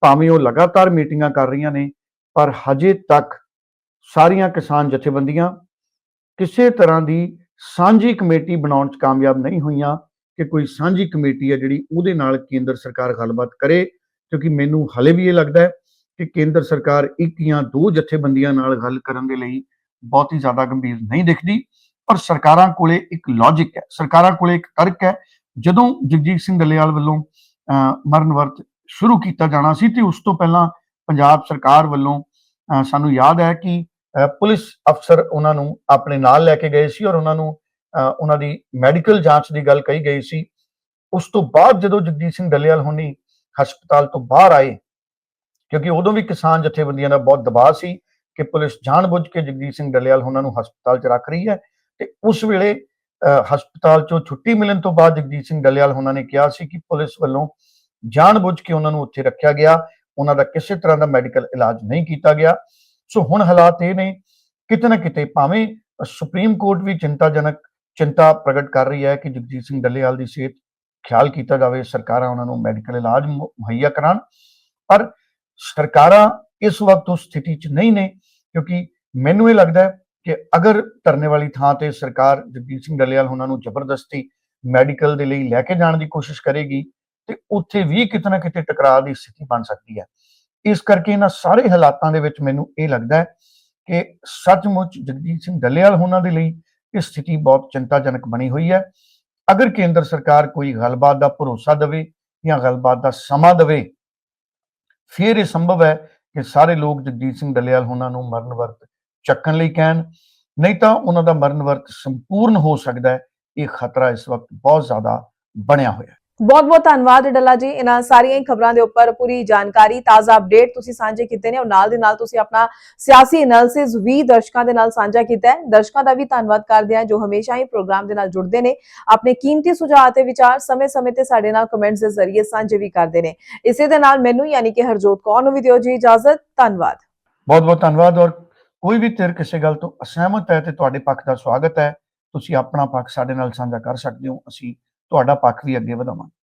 ਭਾਵੇਂ ਉਹ ਲਗਾਤਾਰ ਮੀਟਿੰਗਾਂ ਕਰ ਰਹੀਆਂ ਨੇ, ਪਰ ਹਜੇ ਤੱਕ ਸਾਰੀਆਂ ਕਿਸਾਨ ਜਥੇਬੰਦੀਆਂ ਕਿਸੇ ਤਰ੍ਹਾਂ ਦੀ ਸਾਂਝੀ ਕਮੇਟੀ ਬਣਾਉਣ 'ਚ ਕਾਮਯਾਬ ਨਹੀਂ ਹੋਈਆਂ ਕਿ ਕੋਈ ਸਾਂਝੀ ਕਮੇਟੀ ਹੈ ਜਿਹੜੀ ਉਹਦੇ ਨਾਲ ਕੇਂਦਰ ਸਰਕਾਰ ਗੱਲਬਾਤ ਕਰੇ ਕਿਉਂਕਿ ਮੈਨੂੰ ਹਲੇ ਵੀ ਇਹ ਲੱਗਦਾ ਹੈ ਕਿ ਕੇਂਦਰ ਸਰਕਾਰ ਇੱਕ ਜਾਂ ਦੋ ਜਥੇਬੰਦੀਆਂ ਨਾਲ ਗੱਲ ਕਰਨ ਦੇ ਲਈ ਬਹੁਤ ਹੀ ਜ਼ਿਆਦਾ ਗੰਭੀਰ ਨਹੀਂ ਦਿਖਦੀ ਪਰ ਸਰਕਾਰਾਂ ਕੋਲੇ ਇੱਕ ਲੌਜੀਕ ਹੈ ਸਰਕਾਰਾਂ ਕੋਲੇ ਇੱਕ ਤਰਕ ਹੈ। ਜਦੋਂ ਜਗਜੀਤ ਸਿੰਘ ਡੱਲੇਵਾਲ ਵੱਲੋਂ ਅਹ, ਮਰਨ ਵਰਤ ਸ਼ੁਰੂ ਕੀਤਾ ਜਾਣਾ ਸੀ ਤੇ ਉਸ ਤੋਂ ਪਹਿਲਾਂ ਪੰਜਾਬ ਸਰਕਾਰ ਵੱਲੋਂ ਅਹ, ਸਾਨੂੰ ਯਾਦ ਹੈ ਕਿ ਪੁਲਿਸ ਅਫਸਰ ਉਹਨਾਂ ਨੂੰ ਆਪਣੇ ਨਾਲ ਲੈ ਕੇ ਗਏ ਸੀ ਔਰ ਉਹਨਾਂ ਨੂੰ ਅਹ, ਉਹਨਾਂ ਦੀ ਮੈਡੀਕਲ ਜਾਂਚ ਦੀ ਗੱਲ ਕਹੀ ਗਈ ਸੀ। ਉਸ ਤੋਂ ਬਾਅਦ ਜਦੋਂ ਜਗਜੀਤ ਸਿੰਘ ਡੱਲੇਵਾਲ ਹੁਣੀ ਹਸਪਤਾਲ ਤੋਂ ਬਾਹਰ ਆਏ ਕਿਉਂਕਿ ਉਦੋਂ ਵੀ ਕਿਸਾਨ ਜਥੇਬੰਦੀਆਂ ਦਾ ਬਹੁਤ ਦਬਾਅ ਸੀ ਕਿ ਪੁਲਿਸ ਜਾਣਬੁੱਝ ਕੇ ਜਗਜੀਤ ਸਿੰਘ ਡੱਲੇਵਾਲ ਉਹਨਾਂ ਨੂੰ ਹਸਪਤਾਲ 'ਚ ਰੱਖ ਰਹੀ ਹੈ ਤੇ ਉਸ ਵੇਲੇ ਅਹ, ਹਸਪਤਾਲ 'ਚੋਂ ਛੁੱਟੀ ਮਿਲਣ ਤੋਂ ਬਾਅਦ ਜਗਜੀਤ ਸਿੰਘ ਡੱਲੇਵਾਲ ਉਹਨਾਂ ਨੇ ਕਿਹਾ ਸੀ ਕਿ ਪੁਲਿਸ ਵੱਲੋਂ ਜਾਣਬੁੱਝ ਕੇ ਉਹਨਾਂ ਨੂੰ ਉੱਥੇ ਰੱਖਿਆ ਗਿਆ। ਉਹਨਾਂ ਦਾ ਕਿਸੇ ਤਰ੍ਹਾਂ ਦਾ ਮੈਡੀਕਲ ਇਲਾਜ ਨਹੀਂ ਕੀਤਾ ਗਿਆ। ਸੋ ਹੁਣ ਹਾਲਾਤ ਇਹ ਨੇ ਕਿਤੇ ਨਾ ਕਿਤੇ ਭਾਵੇਂ ਸੁਪਰੀਮ ਕੋਰਟ ਵੀ ਚਿੰਤਾਜਨਕ ਚਿੰਤਾ ਪ੍ਰਗਟ ਕਰ ਰਹੀ ਹੈ ਕਿ ਜਗਜੀਤ ਸਿੰਘ ਡੱਲੇਵਾਲ ਦੀ ਸਿਹਤ ਖਿਆਲ ਕੀਤਾ ਜਾਵੇ, ਸਰਕਾਰਾਂ ਉਹਨਾਂ ਨੂੰ ਮੈਡੀਕਲ ਇਲਾਜ ਮੁ- ਮੁਹੱਈਆ ਕਰਾਉਣ। ਪਰ ਸਰਕਾਰਾਂ ਇਸ ਵਕਤ ਉਸ ਸਥਿਤੀ 'ਚ ਨਹੀਂ ਨੇ ਕਿਉਂਕਿ ਮੈਨੂੰ ਇਹ ਲੱਗਦਾ ਹੈ ਕਿ ਅਗਰ ਧਰਨੇ ਵਾਲੀ ਥਾਂ ਤੇ ਸਰਕਾਰ ਜਗਜੀਤ ਸਿੰਘ ਡੱਲੇਵਾਲ ਉਹਨਾਂ ਨੂੰ ਜ਼ਬਰਦਸਤੀ ਮੈਡੀਕਲ ਦੇ ਲਈ ਲੈ ਕੇ ਜਾਣ ਦੀ ਕੋਸ਼ਿਸ਼ ਕਰੇਗੀ ਤੇ ਉੱਥੇ ਵੀ ਕਿਤੇ ਨਾ ਕਿਤੇ ਟਕਰਾਅ ਦੀ ਸਥਿਤੀ ਬਣ ਸਕਦੀ ਹੈ। ਇਸ ਕਰਕੇ ਇਹਨਾਂ ਸਾਰੇ ਹਾਲਾਤਾਂ ਦੇ ਵਿੱਚ ਮੈਨੂੰ ਇਹ ਲੱਗਦਾ ਹੈ ਕਿ ਸੱਚਮੁੱਚ ਜਗਜੀਤ ਸਿੰਘ ਡੱਲੇਵਾਲ ਹੋਣਾ ਦੇ ਲਈ ਇਹ ਸਥਿਤੀ ਬਹੁਤ ਚਿੰਤਾਜਨਕ ਬਣੀ ਹੋਈ ਹੈ। ਅਗਰ ਕੇਂਦਰ ਸਰਕਾਰ ਕੋਈ ਗੱਲਬਾਤ ਦਾ ਭਰੋਸਾ ਦੇਵੇ ਜਾਂ ਗੱਲਬਾਤ ਦਾ ਸਮਾਂ ਦੇਵੇ, ਫਿਰ ਇਹ ਸੰਭਵ ਹੈ ਕਿ ਸਾਰੇ ਲੋਕ ਜਗਜੀਤ ਸਿੰਘ ਡੱਲੇਵਾਲ ਹੋਣਾ ਨੂੰ ਮਰਨ ਵਰਤ ਚੱਕਣ ਲਈ ਕਹਿਣ। ਨਹੀਂ ਤਾਂ ਉਹਨਾਂ ਦਾ ਮਰਨ ਵਰਤ ਸੰਪੂਰਨ ਹੋ ਸਕਦਾ ਹੈ, ਇਹ ਖਤਰਾ ਇਸ ਵਕਤ ਬਹੁਤ ਜ਼ਿਆਦਾ ਬਣਿਆ ਹੋਇਆ ਹੈ। ਬਹੁਤ ਬਹੁਤ ਧੰਨਵਾਦ ਡੱਲਾ ਜੀ। ਇਹਨਾਂ ਸਾਰੀਆਂ ਖਬਰਾਂ ਦੇ ਉੱਪਰ ਪੂਰੀ ਜਾਣਕਾਰੀ, ਤਾਜ਼ਾ ਅਪਡੇਟ ਤੁਸੀਂ ਸਾਂਝੇ ਕੀਤੇ ਨੇ ਔਰ ਨਾਲ ਦੇ ਨਾਲ ਤੁਸੀਂ ਆਪਣਾ ਸਿਆਸੀ ਐਨਾਲਿਸਿਸ ਵੀ ਦਰਸ਼ਕਾਂ ਦੇ ਨਾਲ ਸਾਂਝਾ ਕੀਤਾ ਹੈ। ਦਰਸ਼ਕਾਂ ਦਾ ਵੀ ਧੰਨਵਾਦ ਕਰਦੇ ਹਾਂ ਜੋ ਹਮੇਸ਼ਾ ਹੀ ਪ੍ਰੋਗਰਾਮ ਦੇ ਨਾਲ ਜੁੜਦੇ ਨੇ। ਆਪਣੇ ਕੀਮਤੀ ਸੁਝਾਅ ਤੇ ਵਿਚਾਰ ਸਮੇਂ-ਸਮੇਂ ਤੇ ਸਾਡੇ ਨਾਲ ਕਮੈਂਟਸ ਦੇ ਜ਼ਰੀਏ ਸਾਂਝੇ ਵੀ ਕਰਦੇ ਨੇ। ਇਸੇ ਦੇ ਨਾਲ ਮੈਨੂੰ ਯਾਨੀ ਕਿ ਹਰਜੋਤ ਕੌਰ ਨੂੰ ਵੀ ਦਿਓ ਜੀ ਇਜਾਜ਼ਤ। ਧੰਨਵਾਦ। ਬਹੁਤ ਬਹੁਤ ਧੰਨਵਾਦ ਔਰ ਕੋਈ ਵੀ ਧਿਰ ਕਿਸੇ ਗੱਲ ਤੋਂ ਅਸਹਿਮਤ ਹੈ ਤੇ ਤੁਹਾਡੇ ਪੱਖ ਦਾ ਸਵਾਗਤ ਹੈ। ਤੁਸੀਂ ਆਪਣਾ ਪੱਖ ਸਾਡੇ ਨਾਲ ਸਾਂਝਾ ਕਰ ਸਕਦੇ ਹੋ। ਅਸੀਂ ਤੁਹਾਡਾ ਪੱਖ ਵੀ ਅੱਗੇ ਵਧਾਵਾਂਗੇ।